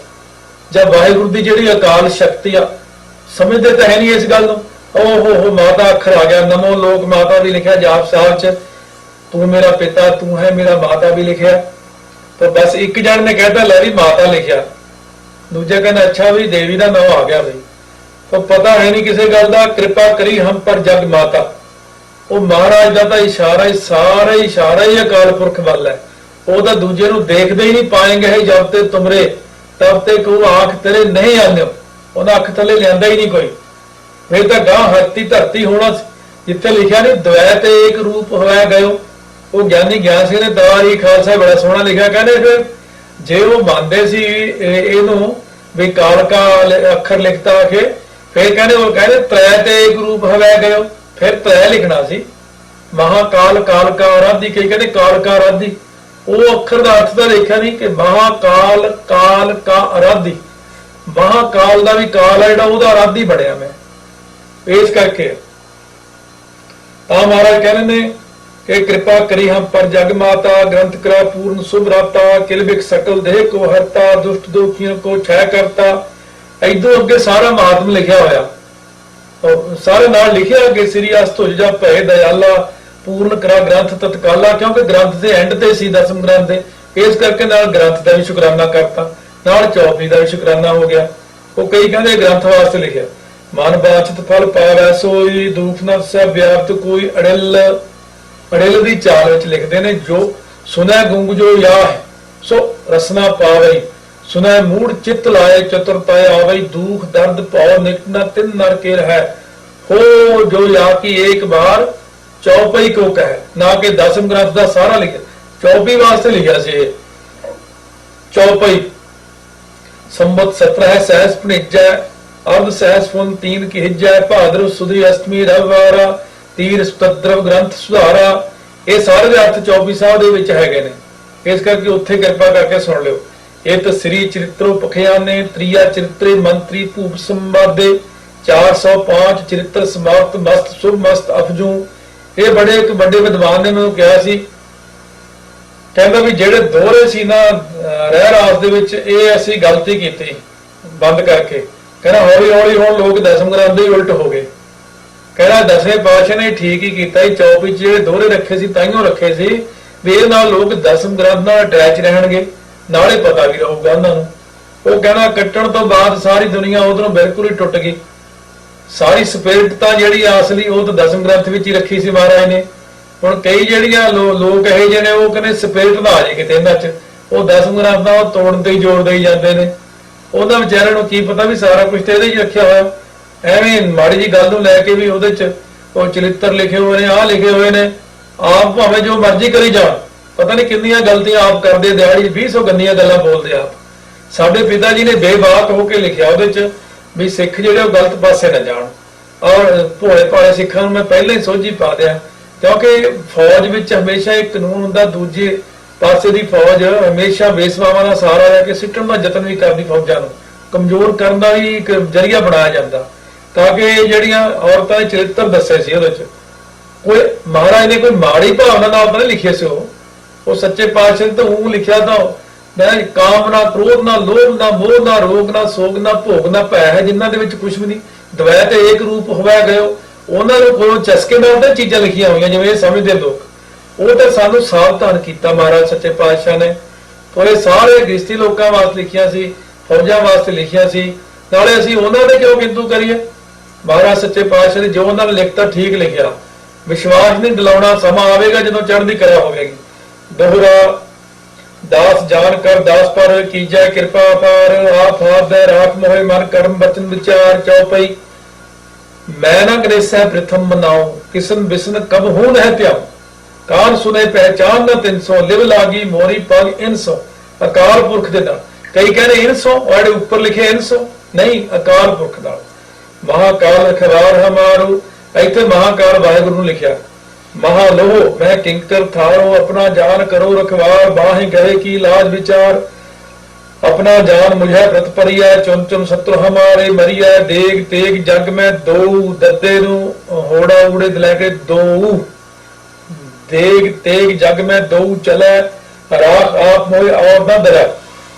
ਜਦ ਵਾਹਿਗੁਰੂ ਦੀ ਜਿਹੜੀ ਅਕਾਲ ਸ਼ਕਤੀ ਆ, ਸਮਝਦੇ ਤਾਂ ਹੈ ਨਹੀਂ ਇਸ ਗੱਲ ਨੂੰ। ਓ ਹੋ ਹੋ ਮਾਤਾ ਅੱਖਰ ਆ ਗਿਆ, ਨਮੋ ਲੋਕ ਮਾਤਾ ਵੀ ਲਿਖਿਆ ਜਾਪ ਸਾਹਿਬ ਚ, ਤੂੰ ਮੇਰਾ ਪਿਤਾ, ਤੂੰ ਹੈ ਮੇਰਾ ਮਾਤਾ ਵੀ ਲਿਖਿਆ। ਤਾਂ ਬਸ ਇੱਕ ਜਣ ਨੇ ਕਹਿਤਾ, ਲੈ ਵੀ ਮਾਤਾ ਲਿਖਿਆ। ਦੂਜਾ ਕਹਿੰਦਾ, ਅੱਛਾ ਵੀ ਦੇਵੀ ਦਾ ਨਾਮ ਆ ਗਿਆ ਬਈ। ਤਾਂ ਪਤਾ ਹੈ ਨਹੀਂ ਕਿਸੇ ਗੱਲ ਦਾ, ਕਿਰਪਾ ਕਰੀ ਹਮ ਪਰ ਜਗ ਮਾਤਾ। ਉਹ ਮਹਾਰਾਜ ਦਾ ਤਾਂ ਇਸ਼ਾਰਾ ਹੀ ਸਾਰਾ ਇਸ਼ਾਰਾ ਹੀ ਅਕਾਲ ਪੁਰਖ ਵੱਲ ਹੈ। ਉਹ ਤਾਂ ਦੂਜੇ ਨੂੰ ਦੇਖਦੇ ਹੀ ਨਹੀਂ, ਪਾਏਂਗੇ ਜਦ ਤੇ ਤੁਮਰੇ, ਤਬ ਤੇ ਕੋ ਆਖ ਤੇਰੇ ਨਹੀਂ ਆਉਂਦੇ ਉਹਨਾਂ ਅੱਖ ਥੱਲੇ ਲਿਆਂਦਾ ਹੀ ਨਹੀਂ ਕੋਈ। ਫਿਰ ਤਾਂ ਗਾਂ ਹਰਤੀ ਧਰਤੀ ਹੋਣਾ ਸੀ। ਜਿੱਥੇ ਲਿਖਿਆ ਨਹੀਂ ਦਵੈ ਤੇ ਇੱਕ ਰੂਪ ਹੋਇਆ ਗਇਓ। ਉਹ ਗਿਆਨੀ ਗਿਆਨ ਸਿੰਘ ਨੇ ਦਵਾਰੀ ਖਾਲਸਾ ਬੜਾ ਸੋਹਣਾ ਲਿਖਿਆ, ਕਹਿੰਦੇ ਫਿਰ ਜੇ ਉਹ ਮੰਨਦੇ ਸੀ ਇਹਨੂੰ ਵੀ ਕਾਲਕਾ ਅੱਖਰ ਲਿਖਤਾ ਕਿ, ਫਿਰ ਕਹਿੰਦੇ, ਉਹ ਕਹਿੰਦੇ, ਤ੍ਰੈ ਤੇ ਇੱਕ ਰੂਪ ਗਇਓ। ਫਿਰ ਤ੍ਰੈ ਲਿਖਣਾ ਸੀ। ਮਹਾਕਾਲ ਕਾਲਕਾ ਆਰਾਧੀ ਕਈ ਕਹਿੰਦੇ ਕਾਲਕਾ ਆਰਾਧੀ ਉਹ ਅੱਖਰ ਦਾ ਅਰਥ ਤਾਂ ਦੇਖਿਆ ਨਹੀਂ ਕਿ ਮਹਾਕਾਲ ਕਾਲ ਕਾ ਆਰਾਧੀ ਮਹਾਕਾਲ ਦਾ ਵੀ ਕਾਲ ਹੈ ਜਿਹੜਾ, ਉਹਦਾ ਆਰਾਧੀ ਬਣਿਆ ਮੈਂ। ਇਸ ਕਰਕੇ ਤਾਂ ਮਹਾਰਾਜ ਕਹਿੰਦੇ ਨੇ ਕਿ ਕਿਰਪਾ ਕਰੀ ਹਮ ਪਰ ਜਗ ਮਾਤਾ, ਗ੍ਰੰਥ ਕਰਾ ਪੂਰਨ ਸੁਭ ਰਾਤਾ ਸਕਲ ਦੇਹ ਕੋ ਹਰਤਾ, ਦੁਸ਼ਟ ਦੋਖੀਆਂ ਕੋ ਛੈ ਕਰਤਾ। ਐਦੋਂ ਅੱਗੇ ਸਾਰਾ ਮਹਾਤਮ ਲਿਖਿਆ ਹੋਇਆ। ਸਾਰੇ ਨਾਲ ਲਿਖਿਆ ਕਿ ਸ੍ਰੀ ਅਸਤੁਜ ਭੈ ਦਇਆਲਾ, ਪੂਰਨ ਕਰਾ ਗ੍ਰੰਥ ਤਤਕਾਲਾ, ਕਿਉਂਕਿ ਗ੍ਰੰਥ ਦੇ ਐਂਡ ਤੇ ਸੀ ਦਸਮ ਗ੍ਰੰਥ ਦੇ। ਇਸ ਕਰਕੇ ਨਾਲ ਗ੍ਰੰਥ ਦਾ ਵੀ ਸ਼ੁਕਰਾਨਾ ਕਰਤਾ। ਨਾਲ ਚੌਪੀ ਦਾ ਵੀ ਸ਼ੁਕਰਾਨਾ ਹੋ ਗਿਆ। ਉਹ ਕਈ ਕਹਿੰਦੇ ਗ੍ਰੰਥ ਵਾਸਤੇ ਲਿਖਿਆ। ਮਨ ਬਾਚਤ ਫਲ ਪਾਵੈ ਸੋਈ, ਦੁਖ ਨ ਸੈ ਵਿਆਪਤ ਕੋਈ ਅੜਿਲ। ਅੜਿਲ ਦੀ ਚਾਲ ਵਿੱਚ ਲਿਖਦੇ ਨੇ, ਜੋ ਸੁਨੈ ਗੁੰਗ ਜੋ ਯਾ ਹੈ, ਸੋ ਰਸਨਾ ਪਾਵਈ। ਸੁਨੈ ਮੂੜ ਚਿੱਤ ਲਾਏ ਚਤੁਰਤਾਇ ਆਵਈ, ਦੁਖ ਦਰਦ ਭਉ ਨਿਕਟ ਨ ਤਿਨ ਰਹਿ ਹੋ। ਜੋ ਯਾ ਕੀ ਇੱਕ ਬਾਰ, ਚੌਪਈ ਕੋ ਕਹੈ। ਨਾ ਕਿ ਦਸਮ ਗ੍ਰੰਥ ਦਾ ਸਾਰਾ ਲਿਖਿਆ ਚੌਪੀ ਵਾਸਤੇ ਲਿਖਿਆ ਸੀ ਇਹ। ਚੌਪਈ। ਸੰਬਤ 17 ਹੈ ਸਹਿਸ ਭਣਿਜੈ, ਅਰਧ ਸਹਿਸ ਫੁਨ ਤੀਨ ਕੀ ਹਿਜੈ ਭਾਦਰ ਸੁਦੀ ਅਸ਼ਟਮੀ ਰਵਿਵਾਰਾ। ਤੀਰ ਸਤਦਰਵ ਗ੍ਰੰਥ ਸੁਧਾਰਾ। ਇਹ ਸਾਰੇ ਅਰਥ 24 ਸਾਹਿਬ ਦੇ ਵਿੱਚ ਹੈਗੇ ਨੇ। ਇਸ ਕਰਕੇ ਉੱਥੇ ਕਿਰਪਾ ਕਰਕੇ ਸੁਣ ਲਿਓ। ਇਹ ਤਾਂ ਸ੍ਰੀ ਚਰਿਤ੍ਰੋ ਪਖਿਆਨੇ ਤ੍ਰਿਆ ਚਰਿਤਰੇ ਮੰਤਰੀ ਭੂਪ ਸੰਵਾਦੇ 405 ਚਰਿਤ੍ਰ ਸਮਾਪਤ, ਮਸਤ ਸੁਭ ਮਸਤ ਅਫਜੂ। ਇਹ ਬੜੇ ਇੱਕ ਵੱਡੇ ਵਿਦਵਾਨ ਨੇ ਮੈਨੂੰ ਕਿਹਾ ਸੀ। ਕਹਿੰਦਾ ਵੀ ਜਿਹੜੇ ਦੋਹਰੇ ਸੀ ਨਾ ਰਹਿ ਰਾਸ ਦੇ ਵਿੱਚ, ਇਹ ਅਸੀਂ ਗਲਤੀ ਕੀਤੀ, ਬੰਦ ਕਰਕੇ। ਕਹਿੰਦਾ ਹੌਲੀ ਹੌਲੀ ਹੁਣ ਲੋਕ ਦਸਮ ਗ੍ਰੰਥ ਦੇ ਉਲਟ ਹੋ ਗਏ। ਕਹਿੰਦਾ ਦਸਵੇਂ ਪਾਤਸ਼ਾਹ ਨੇ ਠੀਕ ਹੀ ਕੀਤਾ ਇਹ ਚੌਪੀ 'ਚ ਜਿਹੜੇ ਦੋਹਰੇ ਰੱਖੇ ਸੀ, ਤਾਈਓ ਰੱਖੇ ਸੀ, ਵੀ ਇਹ ਨਾਲ ਲੋਕ ਦਸਮ ਗ੍ਰੰਥ ਨਾਲ ਅਟੈਚ ਰਹਿਣਗੇ, ਨਾਲੇ ਪਤਾ ਵੀ ਰਹੂਗਾ ਉਹਨਾਂ ਨੂੰ। ਉਹ ਕਹਿੰਦਾ ਕੱਟਣ ਤੋਂ ਬਾਅਦ ਸਾਰੀ ਦੁਨੀਆ ਉਧਰੋਂ ਬਿਲਕੁਲ ਹੀ ਟੁੱਟ ਗਈ। ਸਾਰੀ ਸਪਿਰਿਟ ਤਾਂ ਜਿਹੜੀ ਅਸਲੀ, ਉਹ ਤਾਂ ਦਸਮ ਗ੍ਰੰਥ ਵਿੱਚ ਹੀ ਰੱਖੀ ਸੀ ਮਹਾਰਾਜ ਨੇ। ਹੁਣ ਕਈ ਜਿਹੜੀਆਂ ਲੋ- ਲੋਕ ਇਹ ਜਿਹੇ ਨੇ, ਉਹ ਕਹਿੰਦੇ ਸਪਿਰਿਟ ਨਾ ਆ ਜੇ ਕਿਤੇ ਇਹਨਾਂ 'ਚ। ਉਹ 10 ਮੁਰਾਦਾਂ ਉਹ ਤੋੜਨ ਤੇ ਹੀ ਜੋੜ ਦੇਈ ਜਾਂਦੇ ਨੇ। ਉਹਨਾਂ ਵਿਚਾਰਿਆਂ ਨੂੰ ਕੀ ਪਤਾ ਵੀ ਸਾਰਾ ਕੁਝ ਤੇ ਇਹਦੇ ਹੀ ਰੱਖਿਆ ਹੋਇਆ। ਐਵੇਂ ਮਾੜੀ ਜੀ ਗੱਲ ਨੂੰ ਲੈ ਕੇ ਵੀ ਉਹਦੇ 'ਚ ਉਹ ਚਰਿੱਤਰ ਲਿਖੇ ਹੋਏ ਨੇ, ਆਹ ਲਿਖੇ ਹੋਏ ਨੇ। ਆਪ ਭਾਵੇਂ ਜੋ ਮਰਜ਼ੀ ਕਰੀ ਜਾਣ ਪਤਾ ਨਹੀਂ ਕਿੰਨੀਆਂ ਗਲਤੀਆਂ ਆਪ ਕਰਦੇ ਦਿਹਾੜੀ 200 ਗੰਦੀਆਂ ਗੱਲਾਂ ਬੋਲਦੇ ਆਪ। ਸਾਡੇ ਪਿਤਾ ਜੀ ਨੇ ਬੇਬਾਕ ਹੋ ਕੇ ਲਿਖਿਆ ਉਹਦੇ 'ਚ ਵੀ ਸਿੱਖ ਜਿਹੜੇ ਉਹ ਗਲਤ ਪਾਸੇ ਨਾ ਜਾਣ। ਔਰ ਭੋਲੇ ਭਾਲੇ ਸਿੱਖਾਂ ਨੂੰ ਮੈਂ ਪਹਿਲਾਂ ਹੀ ਸੋਝੀ ਪਾ ਦਿਆ, ਕਿਉਂਕਿ ਫੌਜ ਵਿੱਚ ਹਮੇਸ਼ਾ ਇੱਕ ਕਾਨੂੰਨ ਹੁੰਦਾ, ਦੂਜੇ ਪਾਸੇ ਦੀ ਫੌਜ ਹਮੇਸ਼ਾ ਬੇਸਵਾਵਾਂ ਦਾ ਸਹਾਰਾ ਲੈ ਕੇ ਸਿੱਟਣ ਦਾ ਯਤਨ ਵੀ ਕਰਦੀ ਫੌਜਾਂ ਨੂੰ। ਕਮਜ਼ੋਰ ਕਰਨ ਦਾ ਵੀ ਇੱਕ ਜਰੀਆ ਬਣਾਇਆ ਜਾਂਦਾ। ਤਾਂ ਕਿ ਜਿਹੜੀਆਂ ਔਰਤਾਂ ਦੇ ਚਰਿੱਤਰ ਦੱਸੇ ਸੀ ਉਹਦੇ 'ਚ। ਕੋਈ ਮਹਾਰਾਜ ਨੇ ਕੋਈ ਮਾੜੀ ਭਾਵਨਾ ਨਾਲ ਤਾਂ ਨਹੀਂ ਲਿਖਿਆ ਸੀ ਉਹ। ਉਹ ਸੱਚੇ ਪਾਤਸ਼ਾਹ ਨੇ ਤਾਂ ਉਹ ਲਿਖਿਆ ਤਾਂ ਮੈਂ ਕਾਮ ਕ੍ਰੋਧ ਨਾ ਲੋਭ ਨਾ ਮੋਹ ਨਾ ਰੋਗ ਨਾ ਸੋਗ ਨਾ ਭੋਗ ਨਾ ਭੈ ਹੈ, ਜਿਨ੍ਹਾਂ ਦੇ ਵਿੱਚ ਕੁਝ ਵੀ ਨਹੀਂ। ਦਵੈ ਤੇ ਏਕ ਰੂਪ ਹੋਇਆ ਗਇਓ। ਉਹਨਾਂ ਨੂੰ ਕੋਲੋਂ ਚਸਕੇ ਨਾਲ ਤਾਂ ਚੀਜ਼ਾਂ ਲਿਖੀਆਂ ਹੋਈਆਂ, ਜਿਵੇਂ ਇਹ ਸਮਝਦੇ ਲੋਕ। ਉਹ ਤਾਂ ਸਾਨੂੰ ਸਾਵਧਾਨ ਕੀਤਾ ਮਹਾਰਾਜ, ਸੱਚੇ ਪਾਤਸ਼ਾਹ ਨੇ। ਔਰ ਇਹ ਸਾਰੇ ਗ੍ਰਸਤੀ ਲੋਕਾਂ ਵਾਸਤੇ ਲਿਖਿਆ ਸੀ, ਫੌਜਾਂ ਵਾਸਤੇ ਲਿਖਿਆ ਸੀ। ਨਾਲੇ ਅਸੀਂ ਉਹਨਾਂ ਦੇ ਕਿਉਂ ਕਿੰਤੂ ਕਰੀਏ? ਮਹਾਰਾਜ ਸੱਚੇ ਪਾਤਸ਼ਾਹ ਨੇ ਜੋ ਉਹਨਾਂ ਨੇ ਲਿਖਤਾ, ਠੀਕ ਲਿਖਿਆ। ਵਿਸ਼ਵਾਸ ਨਹੀਂ ਦਿਲਾਉਣਾ, ਸਮਾਂ ਆਵੇਗਾ ਜਦੋਂ ਚੜ੍ਹਦੀ ਕਰਿਆ ਹੋਵੇਗੀ। ਦੋਹਰਾ ਦਾਸ ਜਾਣ ਕਰ, ਦਾਸ ਪਰ ਕੀਜੈ ਕਿਰਪਾ ਪਾਰ, ਆਪ ਹਾਦੈ ਰਾਖ ਮੋਹਿ ਮਨ ਕਰਮ ਬਚਨ ਵਿਚਾਰ ਚਉਪਈ ਮੈਂ ਨਾ ਗ੍ਰੇਸੈ ਪ੍ਰਥਮ ਮਨਾਉ, ਕਿਸਨ ਬਿਸਨ ਕਬ ਹੂਨ ਹੈ ਧਿਆਉ। ਕਾਨ ਸੁਨੇ ਪਹਿਚਾਨ ਨਾ ਤਿੰਨ ਸੌ, ਲਿਵ ਲਾਗੀ ਮੋਰੀ ਪਗ ਇਨ ਅਕਾਲ ਪੁਰਖ ਦੇ ਨਾਲ। ਕਈ ਕਹਿੰਦੇ ਇਨ ਸੌ ਔਰ ਉੱਪਰ ਲਿਖੇ ਇਨ ਨਹੀਂ, ਅਕਾਲ ਪੁਰਖ ਦਾ ਮਹਾਕਾਲ ਰਖਵਾਰ ਹਮਾਰੂ, ਇੱਥੇ ਮਹਾਕਾਲ ਵਾਹਿਗੁਰੂ ਨੂੰ ਲਿਖਿਆ। ਮਹਾ ਲੋਹ ਮੈਂ ਕਿੰਕਰ ਥਾਰੋ, ਆਪਣਾ ਜਾਨ ਕਰੋ ਰਖਵਾਰ, ਬਾਹੇ ਗਏ ਕੀ ਲਾਜ ਵਿਚਾਰ। ਆਪਣਾ ਜਾਨ ਮੁਝੇ ਪ੍ਰਤ ਪਰਿਆ ਚੁਨ ਚੁਨ ਸਤਰ ਹਮਾਰੇ ਮਰੀਆ ਦੇਗ ਤੇਗ ਜਗ ਮੈਂ ਦੋ ਦੱਦੇ ਨੂੰ ਹੋੜਾ ਉੜੇ ਲੈ ਕੇ ਦੋ ਦੇਗ ਤੇਗ ਜਗ ਮੈਂ ਦੋ ਚਲੇ, ਰਾਖ ਆਪ ਮੋਏ ਔਰ ਨਾ ਦਰਾ।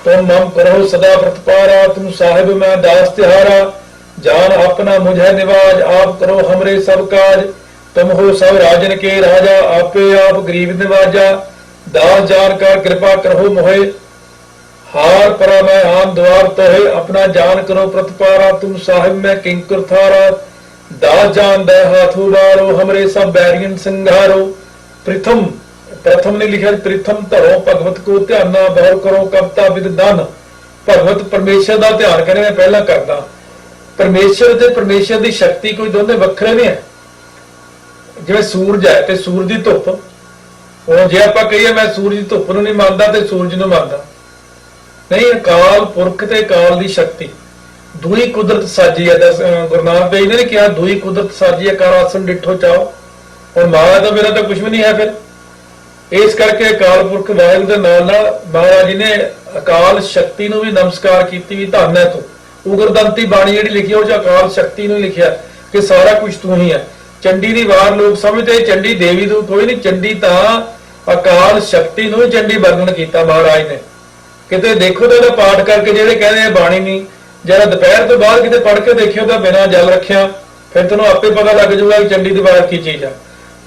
ਤੁਮ ਮਮ ਕਰੋ ਸਦਾ ਪ੍ਰਤਪਾਰਾ ਤੁਮ ਸਾਹਿਬ ਮੈਂ ਦਾਸ ਤਿਹਾਰਾ। जान अपना मुझे निवाज आप करो हमरे सब काज तुम हो सब राजन के राजा आपे आप गरीब निवाजा दास जान का कृपा करो मोहे हार परा मैं आन द्वार तहे अपना जान करो प्रतिपारा तुम साहिब में किंकर थारा दास जान दे हाथू बारो हमरे सब बैरियन संघारो प्रथम प्रथम ने लिखा प्रथम धरो भगवत को ध्याना बहु करो कविता विदान ਭਗਵਤ ਪਰਮੇਸ਼ਰ ਦਾ ਧਿਆਨ ਕਰੇ ਮੈਂ ਪਹਿਲਾਂ ਕਰਦਾ ਪਰਮੇਸ਼ਰ ਤੇ ਪਰਮੇਸ਼ਰ ਦੀ ਸ਼ਕਤੀ ਕੋਈ ਦੋਨੇ ਵੱਖਰੇ ਨਹੀਂ ਹੈ। ਜਿਵੇਂ ਸੂਰਜ ਹੈ ਤੇ ਸੂਰਜ ਦੀ ਧੁੱਪ। ਹੁਣ ਜੇ ਆਪਾਂ ਕਹੀਏ ਮੈਂ ਸੂਰਜ ਦੀ ਧੁੱਪ ਨੂੰ ਨਹੀਂ ਮੰਨਦਾ ਤੇ ਸੂਰਜ ਨੂੰ ਮੰਨਦਾ। ਨਹੀਂ ਅਕਾਲ ਪੁਰਖ ਤੇ ਅਕਾਲ ਦੀ ਸ਼ਕਤੀ। ਦੂਈ ਕੁਦਰਤ ਸਾਜੀ ਹੈ। ਦਸ ਗੁਰੂ ਨਾਨਕ ਦੇਵ ਜੀ ਨੇ ਕਿਹਾ ਦੂਈ ਕੁਦਰਤ ਸਾਜੀ ਹੈ ਕਰ ਆਸਣ ਡਿੱਠੋ ਚਾਓ ਹੁਣ ਮਾਇਆ ਤਾਂ ਮੇਰਾ ਤਾਂ ਕੁਝ ਵੀ ਨਹੀਂ ਹੈ ਫਿਰ। ਇਸ ਕਰਕੇ ਅਕਾਲ ਪੁਰਖ ਵਾਹਿਗੁਰੂ ਦੇ ਨਾਲ ਨਾਲ ਮਹਾਰਾਜ ਜੀ ਨੇ ਅਕਾਲ ਸ਼ਕਤੀ ਨੂੰ ਵੀ ਨਮਸਕਾਰ ਕੀਤੀ ਵੀ ਧੰਨ ਹੈ ਤੂੰ। ਉਗਰਦੰਤੀ ਬਾਣੀ ਜਿਹੜੀ ਲਿਖੀ ਉਹ ਚ ਅਕਾਲ ਸ਼ਕਤੀ ਨੂੰ ਲਿਖਿਆ ਕਿ ਸਾਰਾ ਕੁਝ ਤੂੰ ਹੀ ਹੈ। ਚੰਡੀ ਦੀ ਵਾਰ ਲੋਕ ਸਮਝਦੇ ਚੰਡੀ ਦੇਵੀ ਤੋਂ ਕੋਈ ਨਹੀਂ, ਚੰਡੀ ਤਾਂ ਅਕਾਲ ਸ਼ਕਤੀ ਨੂੰ ਚੰਡੀ ਵਰਣਨ ਕੀਤਾ ਮਹਾਰਾਜ ਨੇ। ਕਿਤੇ ਦੇਖੋ ਤਾਂ ਇਹਦਾ ਪਾਠ ਕਰਕੇ ਜਿਹੜੇ ਕਹਿੰਦੇ ਆ ਬਾਣੀ ਨਹੀਂ। ਜਰਾ ਦੁਪਹਿਰ ਤੋਂ ਬਾਅਦ ਕਿਤੇ ਪੜ੍ਹ ਕੇ ਦੇਖਿਓ ਤਾਂ ਬਿਨਾਂ ਜਲ ਰੱਖਿਆ, ਫਿਰ ਤੁਹਾਨੂੰ ਆਪੇ ਪਤਾ ਲੱਗ ਜਾਊਗਾ ਕਿ ਚੰਡੀ ਦੀ ਵਾਰ ਕੀ ਚੀਜ਼ ਆ।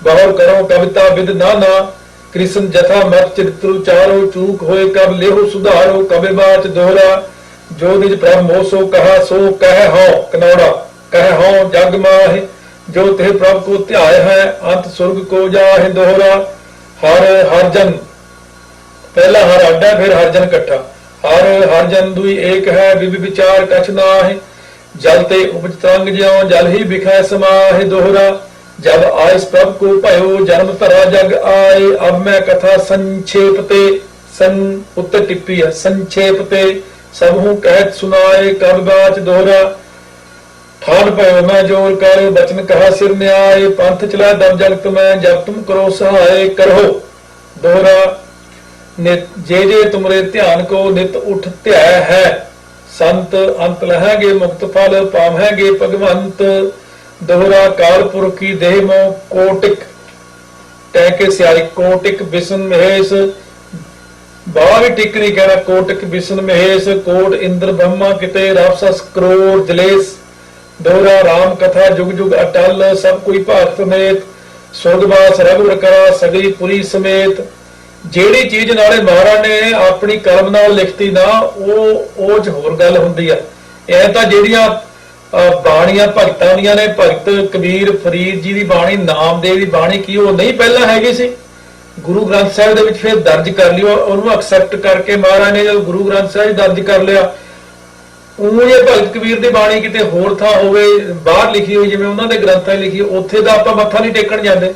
ਬਹੁਰ ਕਰੋ ਕਵਿਤਾ ਵਿਦ ਨਾ ਨਾ ਕ੍ਰਿਸ਼ਨ ਜਥਾ ਮਤ ਚਿਤ੍ਰੂ ਚਾਰੋ, ਚੂਕ ਹੋਏ ਕਬ ਲਿਹੋ ਸੁਧਾਰੋ, ਕਬੇ ਬਾਤ ਦੋਹਰਾ। ਜੋ ਨਿਜ ਪ੍ਰਭ ਮੋਸੋ ਕਹਾ, ਸੋ ਕਹਿ ਹੋ ਕਨੌੜਾ, ਕਹਿ ਹੋ ਜਗ ਮਾਹਿ। ਜੋ ਤੇ ਪ੍ਰਭ ਕੋ ਧਿਆਇ ਹੈ, ਅੰਤ ਸੁਰਗ ਕੋ ਜਾਹਿ ਦੋਹਰਾ। ਹਰ ਹਰ ਜਨ ਪਹਿਲਾ ਹਰ ਅੱਡਾ, ਫਿਰ ਹਰ ਜਨ ਇਕੱਠਾ। ਹਰ ਹਰ ਜਨ ਦੁਈ ਏਕ ਹੈ ਵਿਵ ਵਿਚਾਰ ਕਛ ਨਾਹਿ। ਜਲ ਤੇ ਉਪਜ ਤਰੰਗ ਜਿਉ, ਜਲ ਹੀ ਵਿਖੈ ਸਮਾਹਿ ਦੋਹਰਾ। ਜਬ ਆਇਸ ਪ੍ਰਭ ਕੋ ਭਇਓ, ਜਨਮ ਧਰਾ ਜਗ ਆਏ। ਅਬ ਮੈਂ ਕਥਾ ਸੰਖੇਪ ਤੇ, ਸੰ ਉੱਤੇ ਟਿੱਪੀ ਹੈ, ਸੰਖੇਪ ਤੇ। ਸਭੂ ਕਹਿਤ ਸੁਨਾਏ ਕਬ ਬਾਚ ਦੋਹਰਾ ਠਾਨ ਪਇਓ ਮੈਂ ਜੋਰ ਕਰ ਬਚਨ ਕਹਾ ਸਿਰ ਨਿਆਏ, ਪੰਥ ਚਲਾ ਦਬ ਜਗਤ ਮੈਂ, ਜਬ ਤੁਮ ਕਰੋ ਸਹਾਏ ਕਰੋ। ਦੋਹਰਾ ਜੇ ਜੇ ਤੁਮਰੇ ਧਿਆਨ ਕੋ ਨਿਤ ਉਠ ਧਿਆ ਹੈ। ਸੰਤ ਅੰਤ ਲਹਾਂਗੇ ਮੁਕਤ ਫਲ ਪਾਵਾਂਗੇ ਭਗਵੰਤ। ਦੋਹਰਾ ਕਾਲ ਪੁਰਖ ਕੀ ਦੇਹ ਮੋ ਕੋਟਿਕ। ਕਹਿ ਕੇ ਸਿਆਰੀ ਕੋਟਿਕ ਬਿਸਨ ਮਹੇਸ਼। ਬਾਹਰ ਵੀ ਟਿਕ ਨਹੀਂ ਕਹਿਣਾ ਕੋਟਿਕ ਬਿਸਨ ਮਹੇਸ਼, ਕੋਟ ਇੰਦਰ ਬ੍ਰਹਮਾ, ਕਿਤੇ ਰਾਪਸਸ ਕਰੋੜ, ਜਲੇਸ ਦੋਹਰਾ ਰਾਮ ਕਥਾ, ਜੁਗ ਜੁਗ ਅਟਲ, ਸਭ ਕੋਈ ਭਾਗਤ ਸਮੇਤ ਸੁਰਗਵਾਸ ਰਘੁਰ ਕਰਾ ਸਗਲੀ ਪੁਰੀ ਸਮੇਤ। ਜਿਹੜੀ ਚੀਜ਼ ਨਾਲੇ ਮਹਾਰਾਜ ਨੇ ਆਪਣੀ ਕਲਮ ਨਾਲ ਲਿਖਤੀ ਨਾ, ਉਹ ਉਹ ਚ ਹੋਰ ਗੱਲ ਹੁੰਦੀ ਆ। ਇਹ ਤਾਂ ਜਿਹੜੀਆਂ ਬਾਣੀਆਂ ਭਗਤਾਂ ਦੀਆਂ ਨੇ, ਭਗਤ ਕਬੀਰ, ਫਰੀਦ ਜੀ ਦੀ ਬਾਣੀ, ਨਾਮਦੇਵ ਦੀ ਬਾਣੀ, ਕੀ ਉਹ ਨਹੀਂ ਪਹਿਲਾਂ ਹੈਗੀ ਸੀ? ਗੁਰੂ ਗ੍ਰੰਥ ਸਾਹਿਬ ਦੇ ਵਿੱਚ ਫਿਰ ਦਰਜ ਕਰ ਲਿਓ, ਉਹਨੂੰ ਐਕਸੈਪਟ ਕਰਕੇ ਮਹਾਰਾਜ ਨੇ ਜਦੋਂ ਗੁਰੂ ਗ੍ਰੰਥ ਸਾਹਿਬ ਦਰਜ ਕਰ ਲਿਆ ਉਹ ਇਹ ਭਗਤ ਕਬੀਰ ਦੀ ਬਾਣੀ ਕਿਤੇ ਹੋਰ ਥਾਂ ਹੋਵੇ, ਬਾਹਰ ਲਿਖੀ ਹੋਈ, ਜਿਵੇਂ ਉਹਨਾਂ ਦੇ ਗ੍ਰੰਥਾਂ 'ਚ ਲਿਖੀ ਉੱਥੇ ਦਾ ਆਪਾਂ ਮੱਥਾ ਨਹੀਂ ਟੇਕਣ ਜਾਂਦੇ।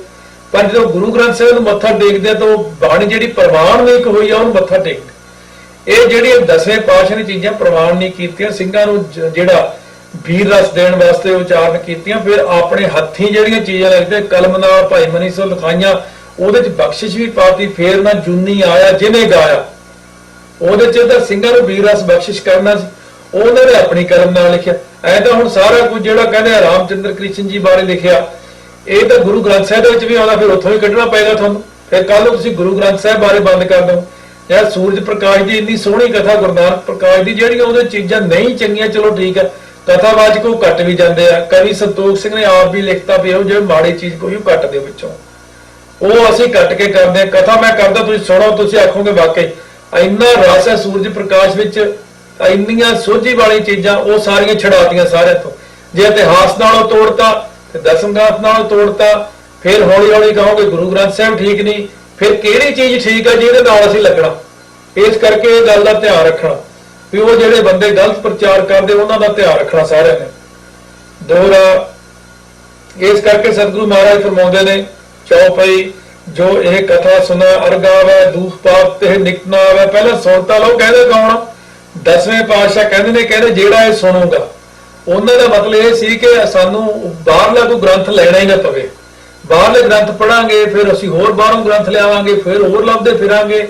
ਪਰ ਜਦੋਂ ਗੁਰੂ ਗ੍ਰੰਥ ਸਾਹਿਬ ਨੂੰ ਮੱਥਾ ਟੇਕਦੇ ਆ, ਤਾਂ ਉਹ ਬਾਣੀ ਜਿਹੜੀ ਪ੍ਰਵਾਨ ਹੋਈ ਆ, ਉਹਨੂੰ ਮੱਥਾ ਟੇਕਦੇ ਇਹ ਜਿਹੜੀਆਂ ਦਸਵੇਂ ਪਾਤਸ਼ਾਹ ਨੇ ਚੀਜ਼ਾਂ ਪ੍ਰਵਾਨ ਨਹੀਂ ਕੀਤੀਆਂ, ਸਿੰਘਾਂ ਨੂੰ ਜਿਹੜਾ ਵੀਰ ਰਸ ਦੇਣ ਵਾਸਤੇ ਉਚਾਰਨ ਕੀਤੀਆਂ, ਫਿਰ ਆਪਣੇ ਹੱਥੀਂ ਜਿਹੜੀਆਂ ਚੀਜ਼ਾਂ ਲਿਖਦੇ ਕਲਮ ਨਾਲ ਭਾਈ ਮਨੀ ਸੋ ਲਿਖਾਈਆਂ ਉਹਦੇ ਚ ਬਖਸ਼ਿਸ਼ ਵੀ ਪਾਤੀ, ਫੇਰ ਨਾ ਜੁਨੀ ਆਇਆ ਜਿਹਨੇ ਗਾਇਆ। ਉਹਦੇ ਚ ਤਾਂ ਸਿੰਘਾਂ ਨੂੰ ਵੀਰ ਬਖਸ਼ਿਸ਼ ਕਰਨਾ ਸੀ। ਉਹਨਾਂ ਨੇ ਆਪਣੀ ਕਲਮ ਨਾਲ ਲਿਖਿਆ। ਐ ਤਾਂ ਹੁਣ ਸਾਰਾ ਕੁਝ ਜਿਹੜਾ ਕਹਿੰਦੇ ਰਾਮਚੰਦਰ ਕ੍ਰਿਸ਼ਨ ਜੀ ਬਾਰੇ ਲਿਖਿਆ। ਇਹ ਤਾਂ ਗੁਰੂ ਗ੍ਰੰਥ ਸਾਹਿਬ ਦੇ ਵਿੱਚ ਵੀ ਆਉਂਦਾ, ਫਿਰ ਉੱਥੋਂ ਹੀ ਕੱਢਣਾ ਪਏਗਾ ਤੁਹਾਨੂੰ। ਫਿਰ ਕੱਲ ਨੂੰ ਤੁਸੀਂ ਗੁਰੂ ਗ੍ਰੰਥ ਸਾਹਿਬ ਬਾਰੇ ਬੰਦ ਕਰ ਦਿਓ। ਯਾਰ ਸੂਰਜ ਪ੍ਰਕਾਸ਼ ਦੀ ਇੰਨੀ ਸੋਹਣੀ ਕਥਾ ਗੁਰੂ ਨਾਨਕ ਪ੍ਰਕਾਸ਼ ਦੀ, ਜਿਹੜੀਆਂ ਉਹਦੇ ਚੀਜ਼ਾਂ ਨਹੀਂ ਚੰਗੀਆਂ, ਚਲੋ ਠੀਕ ਹੈ ਕਥਾਵਾਚਕ ਉਹ ਕੱਟ ਵੀ ਜਾਂਦੇ ਆ। ਕਵੀ ਸੰਤੋਖ ਸਿੰਘ ਨੇ ਆਪ ਵੀ ਲਿਖਤਾ ਵੀ ਉਹ ਜਿਹੜੇ ਮਾੜੀ ਚੀਜ਼ ਕੋਈ ਉਹ ਕੱਟ ਦਿਓ ਵਿੱਚੋਂ। ਉਹ ਅਸੀਂ ਕੱਟ ਕੇ ਕਰਦੇ ਹਾਂ ਕਥਾ ਮੈਂ ਕਰਦਾ, ਤੁਸੀਂ ਸੁਣੋ, ਤੁਸੀਂ ਆਖੋਗੇ ਵਾਕਈ। ਇੰਨਾ ਰਸ ਹੈ ਸੂਰਜ ਪ੍ਰਕਾਸ਼ ਵਿੱਚ, ਇੰਨੀਆਂ ਸੋਝੀ ਵਾਲੀ ਚੀਜ਼ਾਂ, ਉਹ ਸਾਰੀਆਂ ਛਡਾਤੀਆਂ ਸਾਰਿਆਂ ਤੋਂ। ਜੇ ਇਤਿਹਾਸ ਨਾਲੋਂ ਤੋੜਤਾ, ਤੇ ਦਸਮ ਗ੍ਰੰਥ ਨਾਲੋਂ ਤੋੜਤਾ, ਫਿਰ ਹੌਲੀ ਹੌਲੀ ਕਹੋਗੇ ਗੁਰੂ ਗ੍ਰੰਥ ਸਾਹਿਬ ਠੀਕ ਨਹੀਂ, ਫਿਰ ਕਿਹੜੀ ਚੀਜ਼ ਠੀਕ ਹੈ ਜਿਹਦੇ ਨਾਲ ਅਸੀਂ ਲੱਗਣਾ? ਇਸ ਕਰਕੇ ਇਹ ਗੱਲ ਦਾ ਧਿਆਨ ਰੱਖਣਾ। ਵੀ ਉਹ ਜਿਹੜੇ ਬੰਦੇ ਗਲਤ ਪ੍ਰਚਾਰ ਕਰਦੇ, ਉਹਨਾਂ ਦਾ ਧਿਆਨ ਰੱਖਣਾ ਸਾਰਿਆਂ ਨੇ। ਦੋਹਰਾ, ਇਸ ਕਰਕੇ ਸਤਿਗੁਰੂ ਮਹਾਰਾਜ ਫਰਮਾਉਂਦੇ ਨੇ ਚੌਪਈ ਜੋ ਇਹ ਕਥਾ ਸੁਣਾ ਅਰਗਾਵੇ, ਦੂਖ ਪਾਪ ਤੇ ਨਿਕਟਣਾ ਆਵੇ ਪਹਿਲਾਂ ਸੁਣਤਾ ਲਓ, ਕਹਿੰਦੇ ਕੌਣ? ਦਸਵੇਂ ਪਾਤਸ਼ਾਹ ਕਹਿੰਦੇ ਨੇ, ਕਹਿੰਦੇ ਜਿਹੜਾ ਇਹ ਸੁਣੂਗਾ। ਉਹਨਾਂ ਦਾ ਮਤਲਬ ਇਹ ਸੀ ਕਿ ਸਾਨੂੰ ਬਾਹਰਲਾ ਕੋਈ ਗ੍ਰੰਥ ਲੈਣਾ ਹੀ ਨਾ ਪਵੇ। ਬਾਹਰਲੇ ਗ੍ਰੰਥ ਪੜਾਂਗੇ ਫਿਰ ਅਸੀਂ ਹੋਰ ਬਾਹਰੋਂ ਗ੍ਰੰਥ ਲਿਆਵਾਂਗੇ, ਫਿਰ ਹੋਰ ਲੱਭਦੇ ਫਿਰਾਂਗੇ।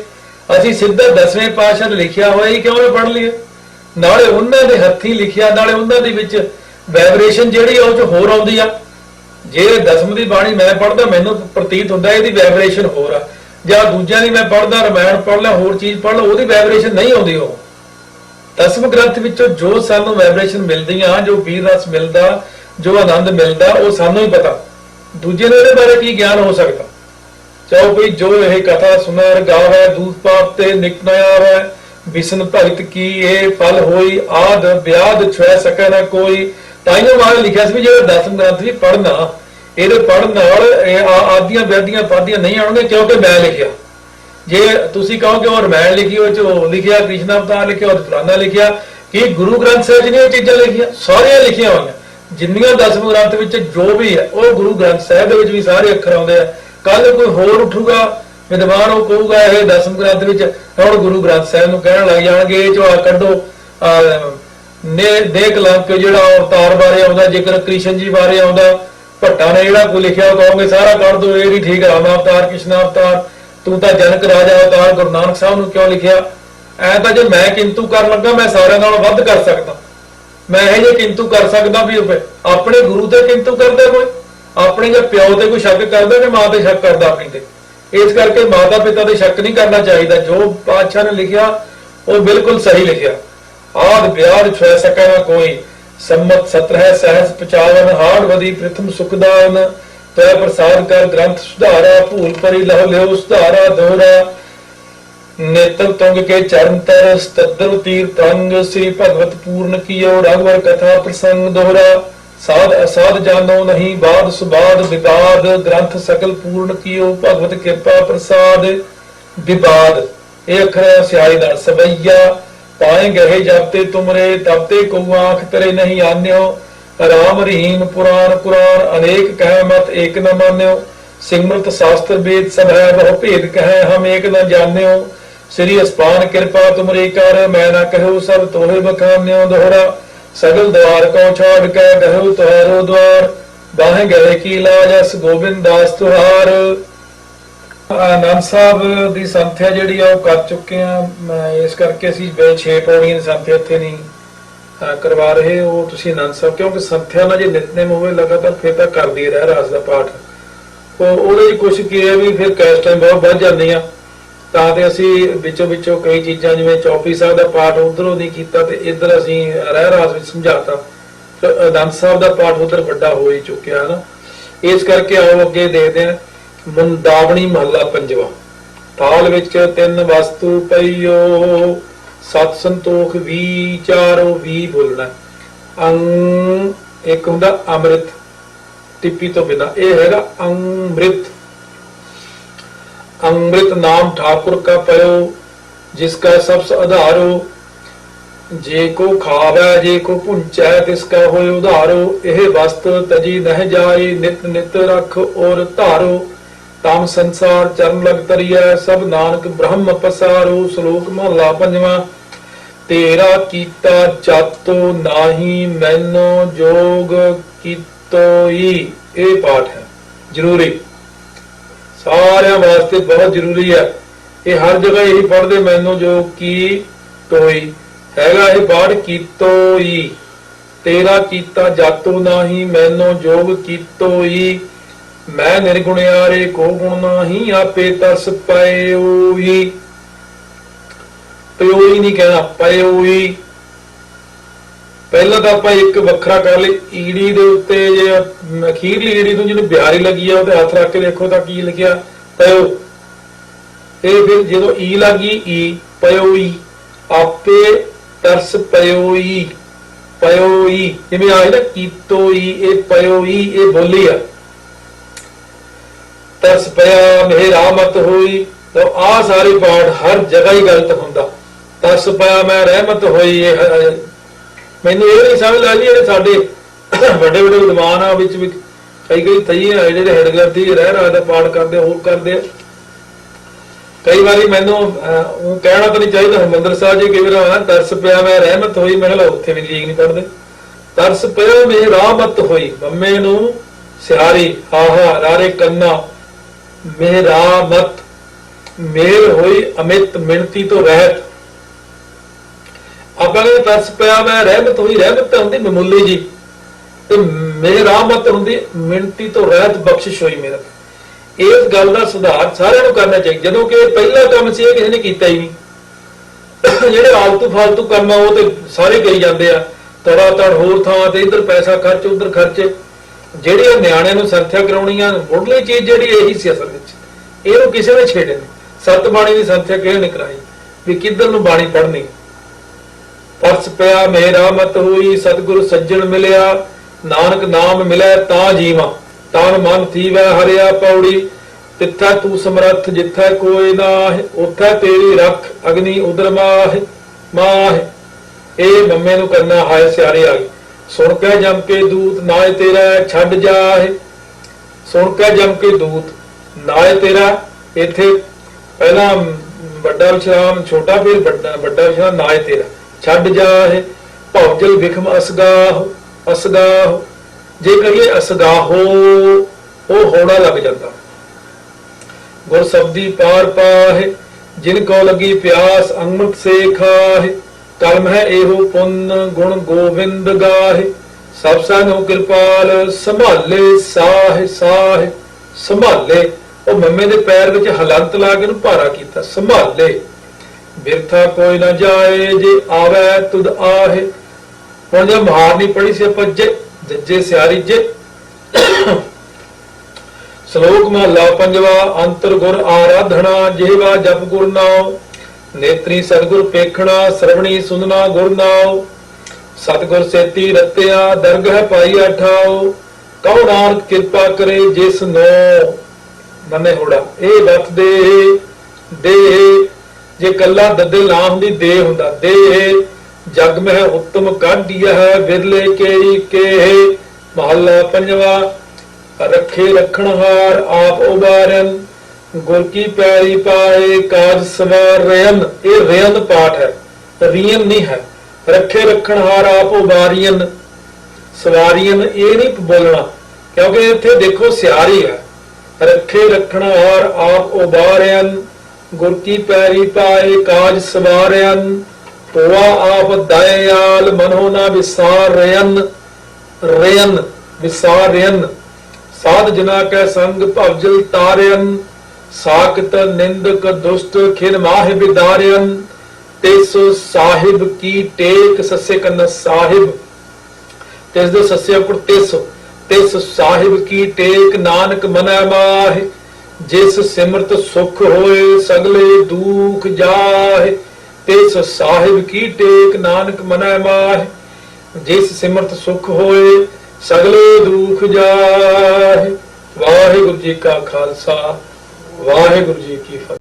ਅਸੀਂ ਸਿੱਧਾ ਦਸਵੇਂ ਪਾਤਸ਼ਾਹ ਨੇ ਲਿਖਿਆ ਹੋਇਆ ਹੀ ਕਿਉਂ ਨਾ ਪੜ ਲਈਏ? ਨਾਲੇ ਉਹਨਾਂ ਦੇ ਹੱਥੀ ਲਿਖਿਆ, ਨਾਲੇ ਉਹਨਾਂ ਦੇ ਵਿੱਚ ਵਾਈਬ੍ਰੇਸ਼ਨ ਜਿਹੜੀ ਆ ਉਹ ਚ ਹੋਰ ਆਉਂਦੀ ਆ। ਜੇ ਦਸਮ ਦੀ ਬਾਣੀ ਮੈਂ ਪੜਦਾ ਮੈਨੂੰ ਪ੍ਰਤੀਤ ਹੁੰਦਾ ਇਹਦੀ ਵਾਈਬ੍ਰੇਸ਼ਨ ਹੋਰ ਆ। ਜਾਂ ਦੂਜਿਆਂ ਦੀ ਮੈਂ ਪੜਦਾ ਰਮਾਇਣ ਪੜ ਲਿਆ, ਹੋਰ ਚੀਜ਼ ਪੜ ਲਾ ਉਹਦੀ ਵਾਈਬ੍ਰੇਸ਼ਨ ਨਹੀਂ ਆਉਂਦੀ ਉਹ। ਦਸਮ ਗ੍ਰੰਥ ਵਿੱਚੋਂ ਜੋ ਸਾਨੂੰ ਵਾਈਬ੍ਰੇਸ਼ਨ ਮਿਲਦੀਆਂ, ਜੋ ਵੀਰ ਰਸ ਮਿਲਦਾ, ਜੋ ਆਨੰਦ ਮਿਲਦਾ, ਉਹ ਸਾਨੂੰ ਹੀ ਪਤਾ। ਦੂਜੇ ਨੂੰ ਇਹਦੇ ਬਾਰੇ ਕੀ ਗਿਆਨ ਹੋ ਸਕਦਾ? ਚਾਹੋ ਕੋਈ ਜੋ ਇਹ ਕਥਾ ਸੁਨਰ ਗਾਵੇ, ਦੂਤ ਪਾਪ ਤੇ ਨਿਕਟ ਨ ਵਿਸ਼ਨ ਭਗਤ ਕੀ ਇਹ ਫਲ ਹੋਈ, ਆਦ ਵਿਆਦ ਛੁਐ ਸਕੈ ਨਾ ਕੋਈ ਤਾਈਓ ਮਾਰ ਲਿਖਿਆ ਸੀ ਵੀ ਜਿਹੜਾ ਦਸਮ ਗ੍ਰੰਥ ਵੀ ਪੜਨਾ ਇਹਦੇ ਪੜਨ ਨਾਲ ਆਦੀਆਂ ਵਿਆਦੀਆਂ ਪਾਦੀਆਂ ਨਹੀਂ ਆਉਣਗੇ ਕਿਉਂਕਿ ਮੈਂ ਲਿਖਿਆ। ਜੇ ਤੁਸੀਂ ਕਹੋ ਕਿ ਉਹ ਰਮਾਇਣ ਲਿਖੀ ਉਹ ਚ ਲਿਖਿਆ ਕ੍ਰਿਸ਼ਨ ਅਵਤਾਰ ਲਿਖਿਆ ਉਹ 'ਚ ਲਿਖਿਆ ਕਿ ਗੁਰੂ ਗ੍ਰੰਥ ਸਾਹਿਬ ਜੀ ਨੇ ਇਹ ਚੀਜ਼ਾਂ ਲਿਖੀਆਂ ਸਾਰੀਆਂ ਲਿਖੀਆਂ ਹੋਈਆਂ। ਜਿੰਨੀਆਂ ਦਸਮ ਗ੍ਰੰਥ ਵਿੱਚ ਜੋ ਵੀ ਹੈ ਉਹ ਗੁਰੂ ਗ੍ਰੰਥ ਸਾਹਿਬ ਦੇ ਵਿੱਚ ਵੀ ਸਾਰੇ ਅੱਖਰ ਆਉਂਦੇ ਆ। ਕੱਲ ਕੋਈ ਹੋਰ ਉੱਠੂਗਾ ਵਿਦਵਾਨ ਉਹ ਕਹੂਗਾ ਇਹ ਦਸਮ ਗ੍ਰੰਥ ਵਿੱਚ ਹੁਣ ਗੁਰੂ ਗ੍ਰੰਥ ਸਾਹਿਬ ਨੂੰ ਕਹਿਣ ਲੱਗ ਜਾਣਗੇ ਇਹ ਚੋਂ ਆ ਕੱਢੋ ਆਹ, ਨੇ ਦੇਖ ਲੰਕ ਜਿਹੜਾ ਅਵਤਾਰ ਬਾਰੇ ਆਉਂਦਾ, ਜ਼ਿਕਰ ਕ੍ਰਿਸ਼ਨ ਜੀ ਬਾਰੇ ਆਉਂਦਾ, ਭੱਟਾ ਨੇ ਜਿਹੜਾ ਕੋਈ ਲਿਖਿਆ ਉਹ ਕਹੋਗੇ, ਸਾਰਾ ਕੱਢ ਦੋ, ਇਹ ਨਹੀਂ ਠੀਕ, ਰਾਮ ਅਵਤਾਰ, ਕ੍ਰਿਸ਼ਨ ਅਵਤਾਰ, ਤੂੰ ਤਾਂ ਜਨਕ ਰਾਜਾ ਅਵਤਾਰ, ਗੁਰੂ ਨਾਨਕ ਸਾਹਿਬ ਨੂੰ ਕਿਉਂ ਲਿਖਿਆ? ਐ ਤਾਂ ਜੇ ਮੈਂ ਕਿੰਤੂ ਕਰਨ ਲੱਗਾ, ਮੈਂ ਸਾਰਿਆਂ ਨਾਲੋਂ ਵੱਧ ਕਰ ਸਕਦਾ। ਮੈਂ ਇਹ ਜੇ ਕਿੰਤੂ ਕਰ ਸਕਦਾ ਵੀ ਆਪਣੇ ਗੁਰੂ ਤੇ ਕਿੰਤੂ ਕਰਦਾ ਕੋਈ? ਆਪਣੇ ਜੇ ਪਿਓ ਤੇ ਕੋਈ ਸ਼ੱਕ ਕਰਦਾ ਕਿ ਮਾਂ ਤੇ ਸ਼ੱਕ ਕਰਦਾ ਆਪਣੀ ਤੇ? ਇਸ ਕਰਕੇ ਮਾਤਾ ਪਿਤਾ ਤੇ ਸ਼ੱਕ ਨਹੀਂ ਕਰਨਾ ਚਾਹੀਦਾ। ਜੋ ਪਾਤਸ਼ਾਹ ਨੇ ਲਿਖਿਆ, ਉਹ ਬਿਲਕੁਲ ਸਹੀ ਲਿਖਿਆ। ਆਦ ਬਿਆਦ ਛੈ ਸਕੈ ਨਾ ਕੋਈ। ਸੰਮਤ 17 ਸਹਿਸ 55 ਹਾੜ ਵਦੀ ਪ੍ਰਥਮ ਸੁਖਦਾਨ ਤੈ ਪ੍ਰਸਾਦ ਕਰ ਗ੍ਰੰਥ ਸੁਧਾਰਾ, ਭੂਲ ਪਰੀ ਲਹ ਲਿਓ ਸੁਧਾਰਾ ਦੋਹਰਾ ਨੇਤਰ ਤੁੰਗ ਕੇ ਚਰਨ ਤਰ ਸਤਦਰ ਤੀਰ ਤੰਗ, ਸ੍ਰੀ ਭਗਵਤ ਪੂਰਨ ਕੀਓ ਰਘਵਰ ਕਥਾ ਪ੍ਰਸੰਗ ਦੋਹਰਾ। ਸਾਧ ਅਸਾਧ ਜਾਣੋ ਨਹੀਂ, ਬਾਦ ਸੁਬਾਦ ਵਿਵਾਦ ਗ੍ਰੰਥ ਸਕਲ ਪੂਰਨ ਕੀਓ, ਭਗਵਤ ਕਿਰਪਾ ਪ੍ਰਸਾਦ। ਵਿਵਾਦ ਇਹ ਅੱਖਰ ਹੈ ਸਿਆਹੀ ਦਾ ਸਵਈਆ। ਪਾਏ ਗਏ ਜਪਤੇ ਤੁਮਰੇ, ਤਪਤੇ ਕੋ ਆਂਖ ਤਰੇ ਨਹੀਂ ਆਨਿਓ। ਰਾਮ ਰਹੀਮ ਪੁਰਾਨ ਕੁਰਾਨ ਅਨੇਕ ਕਹਿ ਮਤ ਏਕ ਨ ਮਾਨਿਓ। ਸਿਮਰਤ ਸ਼ਾਸਤਰ ਵੇਦ ਸਭ ਹੈ, ਬਹੁ ਭੇਦ ਕਹੈ, ਹਮ ਏਕ ਨ ਜਾਣਿਓ। ਸ੍ਰੀ ਅਸਪਾਨ ਕਿਰਪਾ ਤੁਮਰੀ ਕਰ, ਮੈਂ ਨਾ ਕਹੋ ਸਭ ਤੋਹੇ ਬਖਾਨਿਓ ਦੋਹਰਾ। ਸਗਲ ਦਵਾਰ ਕੋ ਛਾੜ ਕੇ ਗਹੋ ਤੁਹਾਰੋ ਦਵਾਰ। ਬਾਹੇ ਗਏ ਕੀ ਲਾਜ, ਅਸ ਗੋਬਿੰਦ ਦਾਸ ਤੁਹਾਰ। ਆਨੰਦ ਸਾਹਿਬ ਦੀ ਸੰਥਿਆ ਜਿਹੜੀ ਆ, ਉਹ ਕਰ ਚੁੱਕੇ ਆ। ਇਸ ਕਰਕੇ ਅਸੀਂ ਬੇ 6 ਪੌੜੀਆਂ ਦੀ ਸੰਥਿਆ ਇੱਥੇ ਨਹੀਂ ਕਰਵਾ ਰਹੇ। ਉਹ ਤੁਸੀਂ ਆਨੰਦ ਸਾਹਿਬ, ਕਿਉਂਕਿ ਸੰਥਿਆ ਨਾਲ ਜੇ ਨਿਤਨੇਮ ਹੋਵੇ, ਲਗਾਤਾਰ ਫਿਰ ਤਾਂ ਕਰਦੀ ਰਹਿ ਰਾਸ ਦਾ ਪਾਠ। ਉਹਦੇ ਵਿੱਚ ਕੁਝ ਕੀ ਹੈ ਵੀ ਫਿਰ ਕੈਸ਼ ਟਾਈਮ ਬਹੁਤ ਵੱਧ ਜਾਂਦੀਆਂ ਤਾਂ ਤੇ ਅਸੀਂ ਵਿੱਚੋਂ ਵਿੱਚੋਂ ਕਈ ਚੀਜ਼ਾਂ, ਜਿਵੇਂ ਚੌਪੀ ਸਾਹਿਬ ਦਾ ਪਾਠ ਉਧਰੋਂ ਨਹੀਂ ਕੀਤਾ ਤੇ ਇੱਧਰ ਅਸੀਂ ਰਹਿ ਰਾਸ ਵਿੱਚ ਸਮਝਾਤਾ। ਤੇ ਆਨੰਦ ਸਾਹਿਬ ਦਾ ਪਾਠ ਉਧਰ ਵੱਡਾ ਹੋ ਹੀ ਚੁੱਕਿਆ ਹੈ ਨਾ ਇਸ ਕਰਕੇ ਆਓ ਅੱਗੇ ਦੇਖਦੇ ਹਾਂ ਮੁੰਦਾਵਣੀ ਮਹੱਲਾ ਪੰਜਵਾ। ਤਾਲ ਵਿੱਚ ਤਿੰਨ ਵਸਤੂ ਪਈਓ, ਸਤ ਸੰਤੋਖ ਵਿਚਾਰੋ ਵੀ ਬੋਲਣਾ ਅੰਗ, ਇੱਕ ਹੁੰਦਾ ਅੰਮ੍ਰਿਤ, ਟਿੱਪੀ ਤੋਂ ਬਿਨਾ। ਇਹ ਹੈਗਾ ਅੰਮ੍ਰਿਤ। ਅੰਮ੍ਰਿਤ ਨਾਮ ਠਾਕੁਰ ਕਾ ਪਇਓ, ਜਿਸ ਕਾ ਸਬਸ ਆਧਾਰੋ ਜੇ ਕੋ ਖਾਵੈ, ਜੇ ਕੋ ਪੁੰਚੈ ਤਿਸ ਕਾ ਹੋਇ ਉਧਾਰੋ। ਇਹ ਵਸਤ ਤਜੀ ਨਹਿ ਜਾਏ, ਨਿਤ ਨਿਤ ਰਖ ਔਰ ਧਾਰੋ। ਤਮ ਸੰਸਾਰ ਚਰਨ ਲਗ ਤਰੀਐ, ਸਭ ਨਾਨਕ ਬ੍ਰਹਮ ਪਸਾਰੋ, ਸ਼ਲੋਕ ਮਹਲਾ ਪੰਜਵਾਂ। ਤੇਰਾ ਕੀਤਾ ਜਤੋ ਨਾਹੀ, ਮੈਨੋ ਜੋਗ ਕੀਤੋਈ। ਇਹ ਪਾਠ ਹੈ, ਜ਼ਰੂਰੀ। ਸਾਰਿਆਂ ਵਾਸਤੇ ਬਹੁਤ ਜ਼ਰੂਰੀ ਹੈ। ਇਹ ਹਰ ਜਗ੍ਹਾ ਇਹੀ ਪੜਦੇ ਮੈਨੂੰ ਜੋ ਕੀ ਤੋਈ ਹੈਗਾ ਇਹ ਪਾਠ ਕੀਤੋਈ। ਤੇਰਾ ਕੀਤਾ ਜਾਤੋ ਨਾਹੀ, ਮੈਨੋ ਜੋਗ ਕੀਤੋਈ। ਮੈਂ ਨਿਰਗੁਣਿਆਰੇ ਕੋ ਗੁਣ ਨਾਹੀ, ਆਪੇ ਤਰਸ ਪਇਓਈ। ਪਇਓਈ ਨਹੀਂ ਕਹਿਣਾ, ਪਇਓਈ। ਪਹਿਲਾਂ ਤਾਂ ਆਪਾਂ ਇੱਕ ਵੱਖਰਾ ਕਰ ਲਈ, ਈੜੀ ਦੇ ਉੱਤੇ ਜੇ ਅਖੀਰਲੀ ਈੜੀ ਤੋਂ ਜਿਹਨੂੰ ਬਿਹਾਰੀ ਲੱਗੀ ਆ ਉਹਦੇ ਹੱਥ ਰੱਖ ਕੇ ਦੇਖੋ ਤਾਂ ਕੀ ਲਿਖਿਆ, ਪਇਓ। ਇਹ ਫਿਰ ਜਦੋਂ ਈ ਲੱਗੀ, ਈ, ਪਇਓਈ। ਆਪੇ ਤਰਸ ਪਇਓਈ ਪਇਓਈ। ਜਿਵੇਂ ਆਏ ਨਾ ਕੀਤੋਈ ਇਹ ਪਇਓਈ, ਇਹ ਬੋਲੀ ਆ। ਤਰਸ ਪਿਆ ਮੇਰਾ ਮਤ ਹੋਈ, ਤਾਂ ਆ ਸਾਰੇ ਪਾਠ ਹਰ ਜਗ੍ਹਾ ਹੀ ਗਲਤ ਹੁੰਦਾ ਤਰਸ ਪਿਆ, ਮੈਂ ਰਹਿਮਤ ਹੋਈ, ਇਹ ਮੈਨੂੰ ਇਹ ਨਹੀਂ ਸਮਝ ਲੱਗਦੀ ਜਿਹੜੇ ਸਾਡੇ ਵੱਡੇ ਵੱਡੇ ਵਿਦਵਾਨ ਆ, ਵਿੱਚ ਵੀ ਕਈ ਕਈ ਤਈ ਆ, ਜਿਹੜੇ ਹੈਡਗਰਦੀ ਰਹਿ ਰਹਾ ਦਾ ਪਾਠ ਕਰਦੇ ਹੋਰ ਕਰਦੇ ਆ। ਕਈ ਵਾਰੀ ਮੈਨੂੰ ਉਹ ਕਹਿਣਾ ਤਾਂ ਨਹੀਂ ਚਾਹੀਦਾ, ਹਰਮੰਦਰ ਸਾਹਿਬ ਜੀ ਕਈ ਵਾਰ ਤਰਸ ਪਿਆ, ਮੈਂ ਰਹਿਮਤ ਹੋਈ, ਮੈਂ ਕਿਹਾ ਲਓ, ਉੱਥੇ ਵੀ ਲੀਕ ਨਹੀਂ ਪੜਦੇ ਤਰਸ ਪਿਆ ਮੈਂ ਰਾਮਤ ਹੋਈ ਮੰਮੇ ਨੂੰ ਸਿਹਾਰੀ, ਆਹਾ, ਰਾਰੇ ਕੰਨਾ ਮੇਰਾ ਮਤ ਮੇਰ ਹੋਈ ਅਮਿਤ ਮਿਣਤੀ ਤੋਂ ਰਹਿਤ। ਆਪਾਂ ਤਰਸ ਪਿਆ ਮੈਂ ਰਹਿਮਤ ਹੋਈ, ਰਹਿਮਤ ਹੁੰਦੀ ਮਾਮੂਲੀ ਜੀ। ਤੇ ਮੇਰਾ ਮਤ ਹੁੰਦੀ ਮਿਣਤੀ ਤੋਂ ਰਹਿਤ ਬਖਸ਼ਿਸ਼ ਹੋਈ ਮੇਰਾ ਇਸ ਗੱਲ ਦਾ ਸੁਧਾਰ ਸਾਰਿਆਂ ਨੂੰ ਕਰਨਾ ਚਾਹੀਦਾ, ਜਦੋਂ ਕਿ ਪਹਿਲਾ ਕੰਮ ਸੀ ਇਹ ਕਿਸੇ ਨੇ ਕੀਤਾ ਹੀ ਨਹੀਂ। ਜਿਹੜੇ ਆਲਤੂ ਫਾਲਤੂ ਕੰਮ ਆ, ਉਹ ਤੇ ਸਾਰੇ ਕਰੀ ਜਾਂਦੇ ਆ। ਤੜਾ ਤੜ ਹੋਰ ਥਾਂ ਤੇ ਇੱਧਰ ਪੈਸਾ ਖਰਚ, ਉੱਧਰ ਖਰਚੇ। ਜਿਹੜੀ ਉਹ ਨਿਆਣਿਆਂ ਨੂੰ ਸੰਥਿਆ ਕਰਾਉਣੀਆਂ ਮੁੱਢਲੀ ਚੀਜ਼ ਜਿਹੜੀ ਇਹੀ ਸੀ ਅਸਲ ਵਿੱਚ। ਇਹਨੂੰ ਕਿਸੇ ਨੇ ਛੇੜੇ ਨਹੀਂ। ਸਤ ਬਾਣੀ ਦੀ ਸੰਥਿਆ ਕਿਸੇ ਕਰਾਈ? ਵੀ ਕਿੱਧਰ ਨੂੰ ਬਾਣੀ ਪੜ੍ਹਨੀ? ਪਰਸ ਪਿਆ ਮੇਰਾ ਮਤ ਹੋਈ, ਸਤਿਗੁਰ ਸੱਜਣ ਮਿਲਿਆ। ਨਾਨਕ ਨਾਮ ਮਿਲੈ ਤਾਂ ਜੀਵਾਂ। ਤਨ ਮਨ ਥੀਵੈ ਹਰਿਆ ਪੌੜੀ। ਤਿੱਥੈ ਤੂੰ ਸਮਰੱਥ, ਜਿੱਥੈ ਕੋਈ ਨਾਹਿ, ਉਥੈ ਤੇਰੀ ਰੱਖ ਅਗਨੀ ਉਦਰ ਮਾਹਿ ਮਾਹਿ। ਇਹ ਮੰਮੇ ਨੂੰ ਕਰਨਾ ਹਾਏ ਸਿਆਰੇ ਆ ਗਈ ਸੁਣ ਕੇ ਜਮ ਕੇ ਦੂਤ ਨਾਏ ਤੇਰਾ, ਛੱਡ ਜਾਏ। ਸੁਣ ਕੇ ਜਮ ਕੇ ਦੂਤ ਨਾਏ ਤੇਰਾ, ਇੱਥੇ ਪਹਿਲਾਂ ਵੱਡਾ ਵਿਸ਼ਰਾਮ, ਛੋਟਾ ਫਿਰ ਵੱਡਾ ਵੱਡਾ ਵਿਸ਼ਰਾਮ, ਨਾਏ ਤੇਰਾ, ਛੱਡ ਜਾਏ। ਭੌਜਲ ਵਿਖਮ ਅਸਗਾਹ ਅਸਗਾਹ। ਜੇ ਕਹੀਏ ਅਸਗਾਹੋ ਉਹ ਹੋਣਾ ਲੱਗ ਜਾਂਦਾ। ਗੁਰ ਸਬਦੀ ਪਾਰ ਪਾਹੇ, ਜਿਨ ਕੋ ਲਗੀ ਪਿਆਸ ਅੰਮ੍ਰਿਤ ਸੇ ਖਾਹੇ। ਕਰਮ ਹੈ ਇਹੋ ਪੁੰਨ, ਗੁਣ ਗੋਬਿੰਦ ਗਾਹੇ। ਸਭ ਸੰਗੋ ਕਿਰਪਾਲ, ਸੰਭਾਲੇ ਸਾਹ ਸਾਹ। ਸੰਭਾਲੇ, ਉਹ ਮੰਮੇ ਦੇ ਪੈਰ ਵਿੱਚ ਹਲੰਤ ਲਾ ਕੇ ਉਹਨੂੰ ਭਾਰਾ ਕੀਤਾ। ਸੰਭਾਲੇ, ਬਿਰਥਾ ਕੋਈ ਨਾ ਜਾਏ, ਜੇ ਆਵੇ ਤੁਧ ਆਹੇ। ਹੁਣ ਜੇ ਮਹਾਰ ਪੜੀ ਸੀ ਆਪਾਂ ਜੇ, ਜੱਜੇ ਸਿਆਰੀ ਜੇ। ਸ਼ਲੋਕ ਮਹਲਾ ਪੰਜਵਾ, ਅੰਤਰ ਗੁਰ ਆਰਾਧਣਾ ਜਿਹਵਾ ਜਪ ਗੁਰ ਨਾਮ ਨੇਤਰੀ ਸਤਗੁਰ ਪੇਖਣਾ, ਸਰਵਣੀ ਸੁਨਣਾ, ਗੁਰ ਨਾਮ ਸਤਗੁਰ ਸੇਤੀ ਰਤਿਆ ਦਰਗਹ ਪਾਈ ਆਠਾਓ ਕਉ ਨਾਨਕ ਕਿਰਪਾ ਕਰੇ ਜਿਸ ਨੋ। ਨਨੇ ਹੋੜਾ। ਇਹ ਵਕਤ ਦੇ ਦੇ ਜੇ ਕੱਲਾ ਦੱਦੇ ਲਾ ਹੁੰਦੀ ਦੇ ਹੁੰਦਾ ਦੇ ਜਗ ਮਹਿ ਉੱਤਮ ਕਾਢੀਆ ਹੈ ਬਿਰਲੇ ਕੇਰੀ ਕੇ ਮਹੱਲਾ ਪੰਜਵਾ, ਰੱਖੇ ਰਖਣਹਾਰ ਆਪ ਉਬਾਰਨ ਗੁਰ ਕੀ ਪਿਆਰੀ ਪਾਏ, ਕਾਜ ਸਵਾਰ ਰਿයਨ ਇਹ ਰਿਯਨ ਪਾਠ ਹੈ ਰੀਅਨ ਨਹੀਂ ਹੈ। ਰੱਖੇ ਰਖਣਹਾਰ ਆਪ ਉਬਾਰੀਨ ਸਵਾਰੀਨ ਇਹ ਨਹੀਂ ਬੋਲਣਾ, ਕਿਉਂਕਿ ਇੱਥੇ ਦੇਖੋ ਸਿਆਰੀ ਹੈ। ਰੱਖੇ ਰਖਣਹਾਰ ਆਪ ਉਬਾਰਿਆਨ ਗੁਰ ਕੀ ਪੈਰੀ ਪਾਏ, ਕਾਜ ਸਵਾਰਿਆਨ ਤੋਆ ਆਪ ਦਇਆਲ, ਮਨੋ ਨਾ ਵਿਸਾਰ ਰਿයਨ ਰਿਯਨ ਵਿਸਾਰ ਰਿਯਨ ਸਾਧ ਜਨਾ ਕੈ ਸੰਗ ਭਵਜਲ ਤਾਰਿਅਨ ਸਾਖਤ ਨਿੰਦਕ ਦੁਸ਼ਟ ਖਿਨ ਮਾਹਿ ਬਿਦਾਰਿਅਨ, ਤਿਸ ਸਾਹਿਬ ਕੀ ਟੇਕ ਸੱਸੇ ਕੰਨ ਸਾਹਿਬ। ਤਿਸ ਦੇ ਸੱਸੇ ਕੁੜ ਤਿਸ ਤਿਸ ਸਾਹਿਬ ਕੀ ਟੇਕ ਨਾਨਕ ਮਨੈ ਮਾਹਿ। ਜਿਸ ਸਿਮਰਤ ਸੁਖ ਹੋਏ ਸਗਲੇ ਦੁਖ ਜਾਹਿ, ਤਿਸ ਸਾਹਿਬ ਕੀ ਟੇਕ ਨਾਨਕ ਮਨੈ ਮਾਹਿ। ਜਿਸ ਸਿਮਰਤ ਸੁਖ ਹੋਏ ਸਗਲੇ ਦੁਖ ਜਾਏ ਵਾਹਿਗੁਰੂ ਜੀ ਕਾ ਖਾਲਸਾ। ਵਾਹਿਗੁਰੂ ਜੀ ਕੀ ਫਤਿਹ।